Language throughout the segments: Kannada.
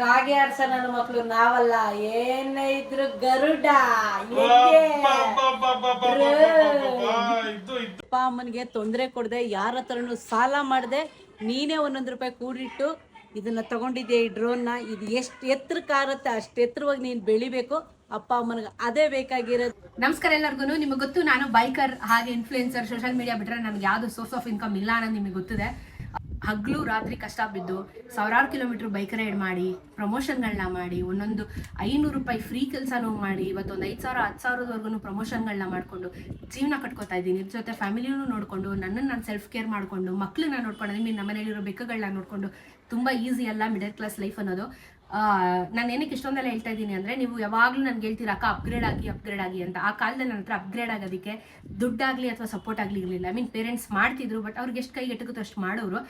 ಕಾಗೆ ಅರ್ಸ ನನ್ನ ಮಕ್ಳು ನಾವಲ್ಲ ಏನೇ ಇದ್ರು ಗರುಡ ಅಪ್ಪ ಅಮ್ಮನಿಗೆ ತೊಂದರೆ ಕೊಡದೆ ಯಾರ ಹತ್ರನು ಸಾಲ ಮಾಡದೆ ನೀನೇ ಒಂದೊಂದು ರೂಪಾಯಿ ಕೂಡಿಟ್ಟು ಇದನ್ನ ತಗೊಂಡಿದ್ದೆ ಈ ಡ್ರೋನ್ನ ಇದು ಎಷ್ಟು ಎತ್ತರ ಕಾರತ್ತೆ ಅಷ್ಟು ಎತ್ತರವಾಗಿ ನೀನು ಬೆಳಿಬೇಕು ಅಪ್ಪ ಅಮ್ಮನಿಗೆ ಅದೇ ಬೇಕಾಗಿರೋದು ನಮಸ್ಕಾರ ಎಲ್ಲರಿಗೂ ನಿಮಗೆ ಗೊತ್ತು ನಾನು ಬೈಕರ್ ಹಾಗೆ ಇನ್ಫ್ಲೂಯೆನ್ಸರ್ ಸೋಷಿಯಲ್ ಮೀಡಿಯಾ ಬಿಟ್ಟರೆ ನನಗೆ ಯಾವುದು ಸೋರ್ಸ್ ಆಫ್ ಇನ್ಕಮ್ ಇಲ್ಲ ಅನ್ನೋದು ನಿಮಗೆ ಗೊತ್ತಿದೆ ಹಗಲು ರಾತ್ರಿ ಕಷ್ಟ ಬಿದ್ದು ಸಾವಿರಾರು ಕಿಲೋಮೀಟರ್ ಬೈಕ್ ರೈಡ್ ಮಾಡಿ ಪ್ರಮೋಷನ್ಗಳನ್ನ ಮಾಡಿ, ಒಂದೊಂದು ಐನೂರು ರೂಪಾಯಿ ಫ್ರೀ ಕೆಲಸನೂ ಮಾಡಿ, ಇವತ್ತೊಂದು ಐದು ಸಾವಿರ, ಹತ್ತು ಸಾವಿರದವರೆಗೂ ಪ್ರಮೋಷನ್ಗಳನ್ನ ಮಾಡಿಕೊಂಡು ಜೀವನ ಕಟ್ಕೋತಾ ಇದ್ದೀನಿ. ನಿಮ್ಮ ಜೊತೆ ಫ್ಯಾಮಿಲಿನೂ ನೋಡಿಕೊಂಡು, ನನ್ನನ್ನು ನಾನು ಸೆಲ್ಫ್ ಕೇರ್ ಮಾಡಿಕೊಂಡು ಮಕ್ಕಳನ್ನ ನೋಡ್ಕೊಂಡು ನಿಮ್ಮ ಮನೇಲಿರೋ ಬೆಕ್ಕುಗಳನ್ನ ನೋಡಿಕೊಂಡು, ತುಂಬ ಈಸಿ ಅಲ್ಲ ಮಿಡಲ್ ಕ್ಲಾಸ್ ಲೈಫ್ ಅನ್ನೋದು. ನಾನು ಏನಕ್ಕೆ ಇಷ್ಟೊಂದೆಲ್ಲ ಹೇಳ್ತಾ ಇದ್ದೀನಿ ಅಂದರೆ ನೀವು ಯಾವಾಗಲೂ ನನಗೆ ಹೇಳ್ತೀರಾ, ಅಕ್ಕ ಅಪ್ಗ್ರೇಡ್ ಆಗಿ ಅಪ್ಗ್ರೇಡ್ ಆಗಿ ಅಂತ. ಆ ಕಾಲದಲ್ಲಿ ನನ್ನ ಹತ್ರ ಅಪ್ಗ್ರೇಡ್ ಆಗೋದಕ್ಕೆ ದುಡ್ಡಾಗಲಿ ಅಥವಾ ಸಪೋರ್ಟ್ ಆಗಲಿ ಇರಲಿಲ್ಲ. ಐ ಮೀನ್ ಪೇರೆಂಟ್ಸ್ ಮಾಡ್ತಿದ್ರು ಬಟ್ ಅವ್ರಿಗೆ ಎಷ್ಟು ಕೈಗೆ ಎಟುಕುತ್ತೋ ಅಷ್ಟು ಮಾಡೋರು.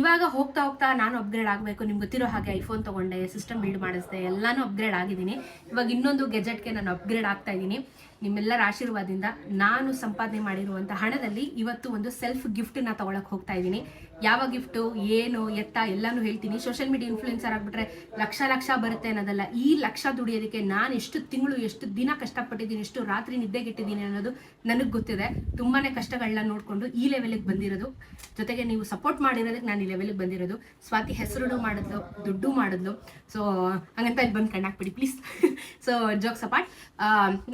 ಇವಾಗ ಹೋಗ್ತಾ ಹೋಗ್ತಾ ನಾನು ಅಪ್ಗ್ರೇಡ್ ಆಗಬೇಕು. ನಿಮ್ಗೆ ಗೊತ್ತಿರೋ ಹಾಗೆ ಐಫೋನ್ ತೊಗೊಂಡೆ ಸಿಸ್ಟಮ್ ಬಿಲ್ಡ್ ಮಾಡಿಸ್ದೆ, ಎಲ್ಲಾನು ಅಪ್ಗ್ರೇಡ್ ಆಗಿದ್ದೀನಿ. ಇವಾಗ ಇನ್ನೊಂದು ಗೆಜೆಟ್ಗೆ ನಾನು ಅಪ್ಗ್ರೇಡ್ ಆಗ್ತಾ ಇದ್ದೀನಿ. ನಿಮ್ಮೆಲ್ಲರ ಆಶೀರ್ವಾದದಿಂದ ನಾನು ಸಂಪಾದನೆ ಮಾಡಿರುವಂಥ ಹಣದಲ್ಲಿ ಇವತ್ತು ಒಂದು ಸೆಲ್ಫ್ ಗಿಫ್ಟನ್ನ ತಗೊಳಕ್ ಹೋಗ್ತಾ ಇದ್ದೀನಿ. ಯಾವ ಗಿಫ್ಟು ಏನು, ಎತ್ತ ಎಲ್ಲಾನು ಹೇಳ್ತೀನಿ. ಸೋಷಿಯಲ್ ಮೀಡಿಯಾ ಇನ್ಫ್ಲೂಯೆನ್ಸರ್ ಆಗ್ಬಿಟ್ರೆ ಲಕ್ಷ ಲಕ್ಷ ಬರುತ್ತೆ ಅನ್ನೋದಲ್ಲ. ಈ ಲಕ್ಷ ದುಡಿಯೋದಕ್ಕೆ ನಾನು ಎಷ್ಟು ತಿಂಗಳು, ಎಷ್ಟು ದಿನ ಕಷ್ಟಪಟ್ಟಿದ್ದೀನಿ, ಎಷ್ಟು ರಾತ್ರಿ ನಿದ್ದೆಗೆಟ್ಟಿದ್ದೀನಿ ಅನ್ನೋದು ನನಗೆ ಗೊತ್ತಿದೆ. ತುಂಬಾನೇ ಕಷ್ಟಗಳನ್ನ ನೋಡಿಕೊಂಡು ಈ ಲೆವೆಲ್ಗೆ ಬಂದಿರೋದು. ಜೊತೆಗೆ ನೀವು ಸಪೋರ್ಟ್ ಮಾಡಿರೋದಕ್ಕೆ ನಾನು ಈ ಲೆವೆಲ್ಗೆ ಬಂದಿರೋದು. ಸ್ವಾತಿ ಹೆಸರು ಮಾಡಿದ್ಲು, ದುಡ್ಡು ಮಾಡಿದ್ಲು. ಸೊ ಹಂಗಂತ ಇಲ್ಲಿ ಬಂದು ಕಣ್ಣಾಕ್ಬಿಡಿ ಪ್ಲೀಸ್ ಸೊ ಜೋಕ್ಸ್ ಅಪಾರ್ಟ್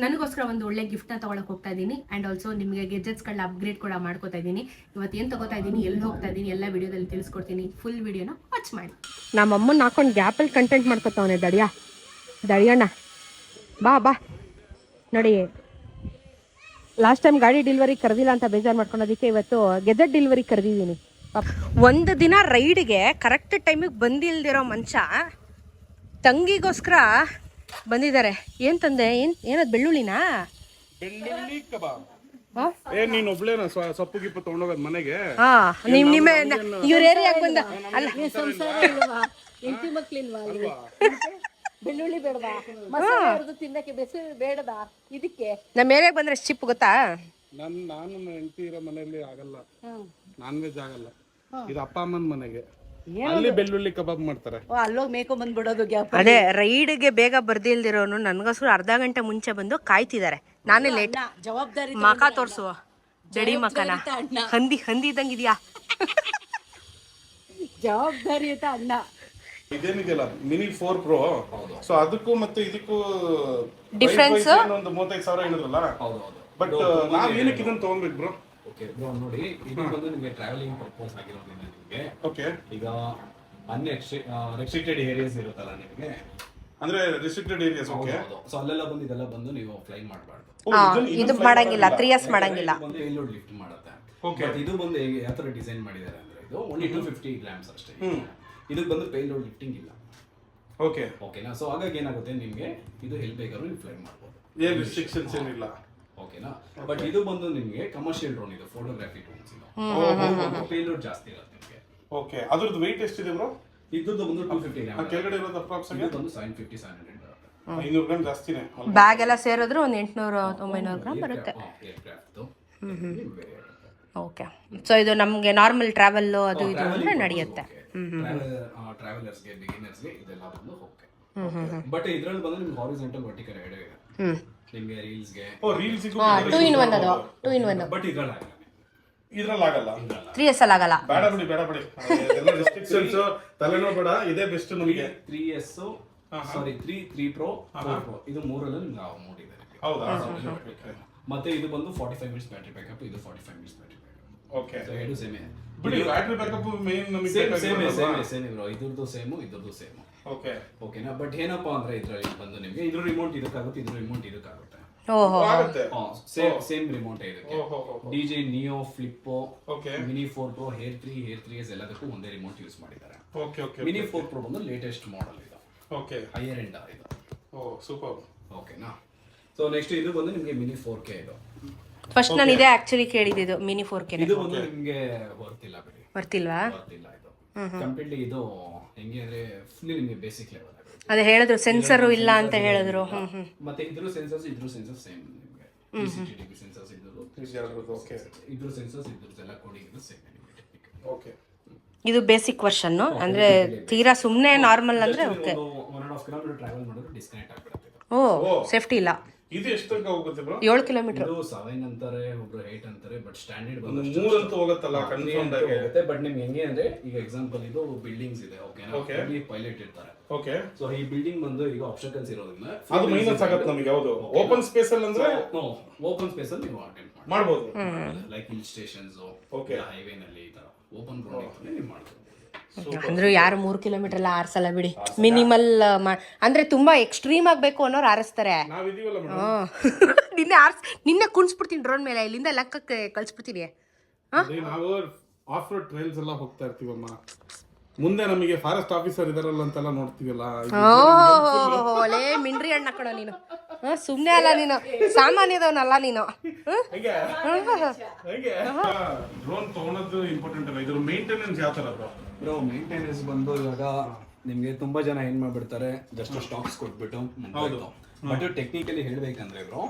ನನಗೋಸ್ಕರ ಒಂದು ಒಳ್ಳೆ ಗಿಫ್ಟ್ನ ತಗೊಳಕ್ ಹೋಗ್ತಾ ಇದ್ದೀನಿ ಆ್ಯಂಡ್ ಆಲ್ಸೋ ನಿಮಗೆ ಗೆಜೆಟ್ಸ್ಗಳನ್ನ ಅಪ್ಗ್ರೇಡ್ ಕೂಡ ಮಾಡ್ಕೋತಾ ಇದ್ದೀನಿ ಇವತ್ತು ಏನು ತಗೋತಾ ಇದ್ದೀನಿ ಎಲ್ಲಿ ಹೋಗ್ತಾ ಇದ್ದೀನಿ ಎಲ್ಲ ವಿಡಿಯೋದಲ್ಲಿ ತಿಳಿಸ್ಕೊಡ್ತೀನಿ. ಫುಲ್ ವಿಡಿಯೋನ ವಾಚ್ ಮಾಡಿ. ನಮ್ಮ ಅಮ್ಮನ ಹಾಕೊಂಡು ಗ್ಯಾಪಲ್ಲಿ ಕಂಟೆಂಟ್ ಮಾಡ್ಕೊತಾವನೆ ದಡಿಯ. ದಡಿಯಣ್ಣ ಬಾ ಬಾ. ನೋಡಿ ಲಾಸ್ಟ್ ಟೈಮ್ ಗಾಡಿ ಡಿಲಿವರಿ ಕರೆದಿಲ್ಲ ಅಂತ ಬೇಜಾರು ಮಾಡ್ಕೊಳೋದಕ್ಕೆ ಇವತ್ತು ಗೆಜೆಟ್ ಡೆಲಿವರಿ ಕರೆದಿದ್ದೀನಿ ಒಂದು ದಿನ ರೈಡ್ಗೆ ಕರೆಕ್ಟ್ ಟೈಮಿಗೆ ಬಂದಿಲ್ದಿರೋ ಮನುಷ್ಯ ತಂಗಿಗೋಸ್ಕರ ಬಂದಿದ್ದಾರೆ. ಏನ್ ತಂದೆ? ಏನ್ ಏನದ್ ಬೆಳ್ಳುಳ್ಳಿನಾ? ಬೆಳ್ಳುಳ್ಳಿ ಕಬಾಬ್? ಏ ನೀನ್ ಒಬ್ಳೇನ ಸೊಪ್ಪು ಗಿಪ್ಪು ತಗೊಂಡೋಗೋದ್ ಮನೆಗೆ. ಹಾ ನಿಮ್ ನಿಮ್ಮ ಇವ್ರ ಏರಿಯಾ ಬಂದ ಅಲ್ಲ. ಹೆಂಡತಿ ಮಕ್ಳಿಲ್ವಾ ಅಲ್ಲಿ? ಬೆಳ್ಳುಳ್ಳಿ ಬೇಡವಾ? ಮಸಾಲೆ ಹುರಿದು ತಿನ್ನಕ್ಕೆ ಬೆಸ ಬೇಡವಾ? ಇದಕ್ಕೆ? ನಮ್ಮ ಏರಿಯಾಗ ಬಂದ್ರೆ ಚಿಪ್ ಗೊತ್ತಾ? ನನ್ ನಾನು ನನ್ನ ಹೆಂಡತಿ ಇರೋ ಮನೆಯಲ್ಲಿ ಆಗಲ್ಲ. ನಾನ್ ವೆಜ್ ಆಗಲ್ಲ. ಇದು ಅಪ್ಪ ಅಮ್ಮನ ಮನೆಗೆ. ಅಲ್ಲಿ ಬೆಳ್ಳುಳ್ಳಿ ಕಬಾಬ್ ಮಾಡ್ತಾರೆ. ಓ ಅಲ್ಲೋಗಿ ಮೇಕೊಂಡ್ ಬಂದ್ಬಿಡೋದು ಗ್ಯಾಪ್ ಅದೇ ರೈಡ್ಗೆ ಬೇಗ ಬರ್ದಿಲ್ದಿರೋನು ನನಗೋಸ್ಕರ ಅರ್ಧ ಗಂಟೆ ಮುಂಚೆ ಬಂದು ಕಾಯ್ತಿದ್ದಾರೆ. ನಾನೇ ಲೇಟ್ ಜವಾಬ್ದಾರಿ ಮಕ ತೋರಿಸುವ. ಜಡಿ ಮಕನ. ಹಂದಿ ಹಂದಿ ಇದ್ದಂಗಿದ್ಯಾ ಜವಾಬ್ದಾರಿಯುತ ಅಣ್ಣ. ಇದೇನಿದೆಯಲ್ಲ ಮಿನಿ ಫೋರ್ ಪ್ರೋ ಸೊ ಅದಕ್ಕೂ ಮತ್ತೆ ಇದಕ್ಕೂ ಡಿಫ್ರೆನ್ಸ್ ಒಂದು ಮೂವತ್ತೈದು ಸಾವಿರ ಹೇಳಿದ್ರಲ್ಲ? ಬಟ್ ನಾವು ಏನಕ್ಕೆ ಇದನ್ನ ತಗೊಂಡ್ಬಿಟ್ಟು ಬ್ರೋ ಓಕೆ ಬ್ರೋ ನೋಡಿ ಇದು ಬಂದು ನಿಮಗೆ ಟ್ರಾವೆಲಿಂಗ್ ಪರ್ಪಸ್ ಆಗಿರೋದ್ರಿಂದ ನಿಮಗೆ. ಓಕೆ ಈಗ ರೆಸ್ಟ್ರಿಕ್ಟೆಡ್ ಏರಿಯಾಸ್ ಇರುತ್ತಲ್ಲ ನಿಮಗೆ. ಅಂದ್ರೆ ರೆಸ್ಟ್ರಿಕ್ಟೆಡ್ ಏರಿಯಾಸ್ ಓಕೆ ಸೊ ಅಲ್ಲೆಲ್ಲ ಬಂದು ಇದೆಲ್ಲ ಬಂದು ನೀವು ಫ್ಲೈ ಮಾಡಬಾರ್ದು. ಇದು ಮಾಡಂಗಿಲ್ಲ ತ್ರೀ ಇಯರ್ಸ್ ಮಾಡಂಗಿಲ್ಲ. ಬಂದು ಎಲ್ಲೋ ಲಿಫ್ಟ್ ಮಾಡುತ್ತೆ. ಓಕೆ ಬಟ್ ಇದು ಬಂದು ಹೇಗೆ ಯಾವ ಥರ ಡಿಸೈನ್ ಮಾಡಿದ್ದಾರೆ ಅಂದ್ರೆ ಇದು ಓನ್ಲಿ ಟು ಫಿಫ್ಟಿ ಗ್ರಾಮ್ಸ್ ಅಷ್ಟೇ. ಇದಕ್ಕೆ ಬಂದು ಪೇಲೋಡ್ ಲಿಫ್ಟಿಂಗ್ ಇಲ್ಲ. ಓಕೆ ಓಕೆನಾ ಸೊ ಹಾಗಾಗಿ ಏನಾಗುತ್ತೆ ನಿಮಗೆ ಇದು ಎಲ್ಲಿ ಬೇಕಾದ್ರೂ ನೀವು ಫ್ಲೈ ಮಾಡ್ಬೋದು. ಏನು ರಿಸ್ಟ್ರಿಕ್ಷನ್ಸ್ ಏನಿಲ್ಲ. ಓಕೆನಾ ಬಟ್ ಇದು ಬಂದು ನಿಮಗೆ ಕಮರ್ಷಿಯಲ್ ಡ್ರೋನ್ ಇದು ಫೋಟೋಗ್ರಫಿ ಡ್ರೋನ್ಸ್ ಇದು. ಪೇಲೋಡ್ ಜಾಸ್ತಿ ಇರುತ್ತೆ ನಿಮಗೆ. ಓಕೆ ಅದ್ರದ್ದು ವೆಯ್ಟ್ ಎಷ್ಟಿದೆ ಬ್ರೋ ಇದ್ರದ್ದು ಬಂದು ಟೂ ಫಿಫ್ಟಿ ಗ್ರಾಮ್ ಕೆಳಗಡೆ ಇರೋದು ಅಪ್ರಾಕ್ಸ್ ಇದು ಬಂದು ಸೆವೆನ್ ಫಿಫ್ಟಿ ಸೆವೆನ್ ಹಂಡ್ರೆಡ್ ಬರುತ್ತೆ. ಐನೂರು ಗ್ರಾಮ್ ಜಾಸ್ತಿನೇ ಬ್ಯಾಗ್ ಎಲ್ಲ ಸೇರಿದ್ರೆ ಒಂದು ಎಂಟುನೂರು ಒಂಬೈನೂರು ಗ್ರಾಮ್ ಬರುತ್ತೆ. ಓಕೆ ಸೊ ಇದು ನಮಗೆ ನಾರ್ಮಲ್ ಟ್ರಾವೆಲ್ಲು ಅದು ಇದು ಅಂದ್ರೆ ನಡೆಯುತ್ತೆ. ಟ್ರಾವೆಲರ್ಸ್ಗೆ ಬಿಗಿನರ್ಸ್ಗೆ ಇದೆಲ್ಲ ಬಂದು ಓಕೆ ಬಟ್ ಇದ್ರಲ್ಲಿ ಬಂದು ನಿಮ್ಗೆ ಹಾರಿಸೆಂಟಲ್ ವರ್ಟಿಕಲ್ ಎರಡೇ ಇದೆ ಹ್ಞೂ ನಿಮಗೆ ರೀಲ್ಸ್ಗೆ. ಓ ರೀಲ್ಸಿಗೂ ಟೂ ಇನ್ ಒನ್ ಅದು ಟೂ ಇನ್ ಒನ್ ಬಟ್ ಇದ್ರಲ್ಲಿ ಆಗಲ್ಲ ಇದ್ರಲ್ಲಿ ಆಗಲ್ಲ ತ್ರೀ ಎಸ್ ಅಲ್ಲಿ ಆಗಲ್ಲ. ಬೇಡ ಬಿಡಿ ಬೇಡ ಬಿಡಿ. ಎಲ್ಲ ರೆಸ್ಟ್ರಿಕ್ಷನ್ಸ್ ತಲೆನೋ ಬೇಡ ಇದೇ ಬೆಸ್ಟ್ ನಮಗೆ. Three S sorry three three pro four pro ಇದು ಮೂರಲ್ಲೂ ನಿಮ್ಗೆ ಅಮೌಂಟ್ ಇದೆ ಹೌದಾ? ಮತ್ತೆ ಇದು ಬಂದು forty five minutes battery backup ಇದು forty five minutes battery okay so ಎರಡು ಸೇಮೇ ಬಿಡಿ ಬ್ಯಾಟ್ರಿ ಬ್ಯಾಕಪ್ ಮೇನ್ ನಮಗೆ same same same same bro ಇದ್ರದ್ದು ಸೇಮು ಇದ್ರದ್ದು ಸೇಮು ಓಕೆ ಓಕೆನಾ ಬಟ್ ಏನಪ್ಪಾ ಅಂದ್ರೆ ಇದ್ರಲ್ಲಿ ಬಂದು ನಿಮಗೆ ಇದ್ರ ರಿಮೋಟ್ ಇದಕ್ಕಾಗುತ್ತೆ ಇದ್ರ ರಿಮೋಟ್ ಇದಕ್ಕಾಗುತ್ತೆ. ಓಹೋ. ಆಗುತ್ತೆ. ಸೇಮ್ ಸೇಮ್ ರಿಮೋಟ್ ಇದಕ್ಕೆ. ಓಹೋ ಹೋ D J Neo ಫ್ಲಿಪ್ಪೋ okay mini four pro air three air three S ಎಲ್ಲದಕ್ಕೂ ಒಂದೇ ರಿಮೋಟ್ ಯೂಸ್ ಮಾಡಿದ್ದಾರೆ. Okay okay mini four pro ಬಂದು ಲೇಟೆಸ್ಟ್ ಮಾಡೆಲ್ ಇದು. ಓಕೆ ಹೈಯರ್ ಎಂಡ್ ಇದು. ಓ ಸೂಪರ್ ಓಕೆನಾ ಸೊ ನೆಕ್ಸ್ಟ್ ಇದು ಬಂದು ನಿಮಗೆ ಮಿನಿ ಫೋರ್ ಕೆ ಇದು. ಫಸ್ಟ್ ನಾನು ಇದೇ ಆಕ್ಚುಲಿ ಕೇಳಿದ್ದು ಮಿನಿ ಫೋರ್ ಕೆ ಇದು ಬಂದು ನಿಮಗೆ ವರ್ತಿಲ್ಲ ಬಿಡಿ. ಬರ್ತಿಲ್ವಾ ವರ್ತಿಲ್ಲ ಇದು. ಕಂಪ್ಲೀಟ್ಲಿ ಇದು ಹೆಂಗೆ ಅಂದ್ರೆ ಫುಲ್ಲಿ ನಿಮಗೆ ಬೇಸಿಕ್ ಲೆವೆಲ್ ಅದೇ ಹೇಳಿದ್ರು ಸೆನ್ಸರ್ ಇಲ್ಲ ಅಂತ ಹೇಳಿದ್ರು. ಹ್ಞೂ ಹ್ಞೂ ಮತ್ತೆ ಇದ್ರೂ ಸೆನ್ಸರ್ಸ್ ಇದ್ರೂ ಸೆನ್ಸರ್ ಸೇಮ್ ನಿಮಗೆ. ಸಿಸಿಟಿವಿ ಸೆನ್ಸರ್ಸ್ ಇದ್ರು ಓಕೆ ಇದ್ರೂ ಸೆನ್ಸರ್ಸ್ ಇದ್ರದ್ದು ಎಲ್ಲ ಕೋಡಿಂಗ್ ಇದು ಸೇಮ್ ಓಕೆ ಇದು ಬೇಸಿಕ್ ವರ್ಷನ್ ಅಂದ್ರೆ ತೀರಾ ಸುಮ್ಮನೆ ನಾರ್ಮಲ್ ಅಂದ್ರೆ okay one and half kilometre travel ಮಾಡಿದ್ರೆ ಡಿಸ್ಕನೆಕ್ಟ್ ಆಗ್ಬಿಡುತ್ತೆ. ಓ ಸೇಫ್ಟಿ ಇಲ್ಲ. ಇದು ಎಷ್ಟು ತನಕ ಹೋಗುತ್ತೆ ಬ್ರೋ ಏಳು ಕಿಲೋಮೀಟರ್. ಇದು ಸೆವೆನ್ ಅಂತಾರೆ ಒಬ್ರು ಏಟ್ ಅಂತಾರೆ ಬಟ್ ಸ್ಟ್ಯಾಂಡರ್ಡ್ ಬಂದು ಮೂರಂತೂ ಹೋಗುತ್ತಲ್ಲ ಕನ್ಫರ್ಮ್ ಆಗಿ? ಹೋಗುತ್ತೆ ಬಟ್ ನಿಮ್ಗೆ ಹೆಂಗೆ ಅಂದ್ರೆ ಈಗ ಎಕ್ಸಾಂಪಲ್ ಇದು ಬಿಲ್ಡಿಂಗ್ಸ್ ಇದೆ ಓಕೆನಾ ಓಕೆ ಪೈಲಟ್ ಇರ್ತಾರೆ. ಓಕೆ ಸೊ ಈ ಬಿಲ್ಡಿಂಗ್ ಬಂದು ಈಗ ಆಬ್ಸ್ಟಕಲ್ಸ್ ಇರೋದಿಲ್ಲ ಅದು ಮೈನಸ್ ಆಗತ್ತೆ ನಮಗೆ ಯಾವುದು? ಓಪನ್ ಸ್ಪೇಸ್ ಅಲ್ಲಿ ಅಂದ್ರೆ? ಓಪನ್ ಸ್ಪೇಸ್ ಅಲ್ಲಿ ನೀವು ಅಟೆಂಡ್ ಮಾಡಿ ಮಾಡ್ಬೋದು. ಲೈಕ್ ಹಿಲ್ ಸ್ಟೇಷನ್ಸ್ ಓಕೆ ಹೈವೇನಲ್ಲಿ ಈ ತರ. ಓಪನ್ ಗ್ರೌಂಡ್ ನೀವು ಮಾಡ್ಬೋದು. ಅಂದ್ರೆ ಯಾರು ಮೂರು ಕಿಲೋಮೀಟರ್ ಎಲ್ಲ ಆರ್ಸಲ್ಲ ಬಿಡಿ. ಮಿನಿಮಲ್ ಅಂದ್ರೆ ತುಂಬಾ ಎಕ್ಸ್ಟ್ರೀಮ್ ಆಗ್ಬೇಕು ಅನ್ನೋರು ಆರಿಸ್ತಾರೆ. ಹಾಂ. ನಿನ್ನೆ ಆರ್ಸ್ ನಿನ್ನೆ ಕುಣಿಸ್ಬಿಡ್ತೀನಿ ಡ್ರೋನ್ ಮೇಲೆ ಇಲ್ಲಿಂದ ಲೆಕ್ಕಕ್ಕೆ ಕಳ್ಸ್ಬಿಡ್ತೀನಿ ನಾವು ಆಫ್ ರೋಡ್ ಟ್ರೈಲ್ಸ್ ಎಲ್ಲ ಹೋಗ್ತಾ ಇರ್ತೀವಮ್ಮ. ಮುಂದೆ ನಮಗೆ ಫಾರೆಸ್ಟ್ ಆಫೀಸರ್ ಇದಾರಲ್ಲ ಅಂತೆಲ್ಲ ನೋಡ್ತೀವಲ್ಲ. ಓಲೇ ಮಿಂಡ್ರಿ ಹಣ್ಣು ಹಾಕೋಣ ನೀನು. ಸುಮ್ಮನೆ ಅಲ್ಲ ನೀನು. ಸಾಮಾನ್ಯದವನಲ್ಲ ನೀನು. ಡ್ರೋನ್ ತಗೊಳೋದು ಇಂಪಾರ್ಟೆಂಟ್ ಅಲ್ಲ. ಇದ್ರ ಮೇಂಟೆನೆನ್ಸ್ ಯಾವ ತರ ಬ್ರೋ ಮೇಂಟೆನೆನ್ಸ್ ಬಂದು ಇವಾಗ ನಿಮ್ಗೆ ತುಂಬಾ ಜನ ಏನ್ ಮಾಡ್ಬಿಡ್ತಾರೆ? ಜಸ್ಟ್ ಸ್ಟಾಕ್ಸ್ ಕೊಟ್ಬಿಟ್ಟು ಬಟ್ ಟೆಕ್ನಿಕಲಿ ಹೇಳ್ಬೇಕಂದ್ರೆ ಬ್ರೋ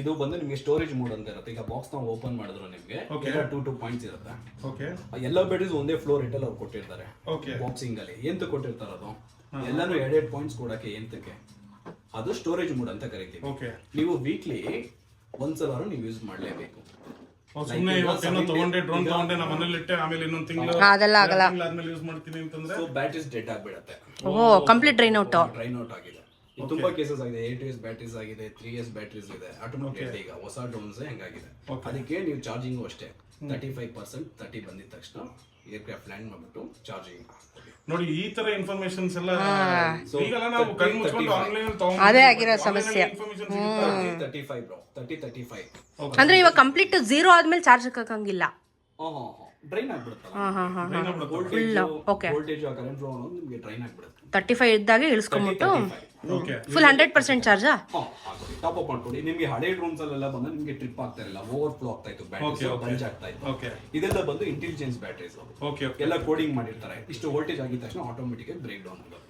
ಇದು ಬಂದು ನಿಮ್ಗೆ ಸ್ಟೋರೇಜ್ ಮೋಡ್ ಅಂತ ಇರುತ್ತೆ. ಈಗ ಬಾಕ್ಸ್ ನಾವು ಓಪನ್ ಮಾಡಿದ್ರು ನಿಮ್ಗೆ ಟೂ ಟೂ ಪಾಯಿಂಟ್ಸ್ ಇರುತ್ತೆ. ಓಕೆ ಎಲ್ಲ ಬ್ಯಾಟರೀಸ್ ಒಂದೇ ಫ್ಲೋರ್ ಇಟ್ಟಲ್ಲ ಅವ್ರು ಕೊಟ್ಟಿರ್ತಾರೆ. ಓಕೆ ಬಾಕ್ಸಿಂಗ್ ಅಲ್ಲಿ. ಎಂತ ಕೊಟ್ಟಿರ್ತಾರ ಅದು? ಎಲ್ಲಾನು ಎರಡ್ ಪಾಯಿಂಟ್ಸ್ ಕೊಡಕ್ಕೆ ಎಂತಕ್ಕೆ? ಅದು ಸ್ಟೋರೇಜ್ ಮೋಡ್ ಅಂತ ಕರಿತೀವಿ. ನೀವು ವೀಕ್ಲಿ ಒಂದ್ಸಲ ನೀವು ಯೂಸ್ ಮಾಡಲೇಬೇಕು. ಸುಮ್ಮನೆ ಇವತ್ತೇನೋ ತಗೊಂಡೆ ಡ್ರೋನ್ ತಗೊಂಡೆ ನಮ್ಮ ಮನೇಲಿ ಇಟ್ಟೆ ಆಮೇಲೆ ಇನ್ನೊಂದು ತಿಂಗಳು ಅದೆಲ್ಲ ಆಗಲ್ಲ. ಆದ್ಮೇಲೆ ಯೂಸ್ ಮಾಡ್ತೀನಿ ಅಂತಂದ್ರೆ ಸೊ ಬ್ಯಾಟ್ರೀಸ್ ಡೆಡ್ ಆಗ್ಬಿಡತ್ತೆ. ಓ complete drain out drain out ಆಗಿದೆ. ಇದು ತುಂಬಾ ಕೇಸಸ್ ಆಗಿದೆ. ಏಟ್ ಇಯರ್ಸ್ ಬ್ಯಾಟ್ರೀಸ್ ಆಗಿದೆ ತ್ರೀ ಇಯರ್ಸ್ ಬ್ಯಾಟ್ರೀಸ್ ಇದೆ. ಆಟೋಮೆಟಿಕ್ ಈಗ ಹೊಸ ಡ್ರೋನ್ಸ್ ಹೆಂಗಾಗಿದೆ. ಅದಕ್ಕೆ ನೀವು ಚಾರ್ಜಿಂಗ್ ಅಷ್ಟೇ. ತರ್ಟಿ ಫೈವ್ ಪರ್ಸೆಂಟ್ ತರ್ಟಿ ಬಂದಿದ ತಕ್ಷಣ ಏರ್ಕ್ರಾಫ್ಟ್ ಲ್ಯಾಂಡ್ ಮಾಡ್ಬಿಟ್ಟು ಚಾರ್ಜಿಂಗ್ ನೋಡಿ ಈ ತರ ಇನ್ಫಾರ್ಮೇಶನ್ಸ್ ಎಲ್ಲ ಈಗೆಲ್ಲ ನಾವು ಕಣ್ ಮುಚ್ಕೊಂಡು ಆನ್ಲೈನ್ ಅದೇ ಆಗಿರೋ ಸಮಸ್ಯೆ. ಅಂದ್ರೆ ಇವಾಗ ಕಂಪ್ಲೀಟ್ ಝೀರೋ ಆದ್ಮೇಲೆ ಚಾರ್ಜ್ ಹಾಕಂಗಿಲ್ಲ ಡ್ರೈನ್ ಆಗ್ಬಿಡುತ್ತಲ್ಲ? ಹಾ ಹಾ ಹಾ ವೋಲ್ಟೇಜ್ okay. ವೋಲ್ಟೇಜ್ ಆ ಕರೆಂಟ್ ಫ್ಲೋ ಅನ್ನೋದು ನಿಮಗೆ ಡ್ರೈನ್ ಆಗ್ಬಿಡುತ್ತೆ. ತರ್ಟಿ ಫೈವ್ ಇದ್ದಾಗೆ ಇಳಿಸ್ಕೊಂಬಿಟ್ಟು ಓಕೆ ಫುಲ್ ಹಂಡ್ರೆಡ್ ಪರ್ಸೆಂಟ್ ಚಾರ್ಜಾ ಟಾಪ್ ಅಪ್ ಮಾಡ್ಕೊಳ್ಳಿ ನಿಮ್ಗೆ ಹಳೆ ಡ್ರೋನ್ಸ್ ಅಲ್ಲೆಲ್ಲ ಬಂದು ನಿಮ್ಗೆ ಟ್ರಿಪ್ ಆಗ್ತಾ ಇರಲಿಲ್ಲ ಓವರ್ ಫ್ಲೋ ಆಗ್ತಾ ಇತ್ತು ಬಂಚ್ ಆಗ್ತಾ ಇತ್ತು. ಓಕೆ ಇದೆಲ್ಲ ಬಂದು ಇಂಟೆಲಿಜೆನ್ಸ್ ಬ್ಯಾಟ್ರೀಸ್ ಓಕೆ ಎಲ್ಲ ಕೋಡಿಂಗ್ ಮಾಡಿರ್ತಾರೆ. ಇಷ್ಟು ವೋಲ್ಟೇಜ್ ಆಗಿದ ತಕ್ಷಣ ಆಟೋಮೆಟಿಕ್ ಬ್ರೇಕ್ ಡೌನ್ ಆಗುತ್ತೆ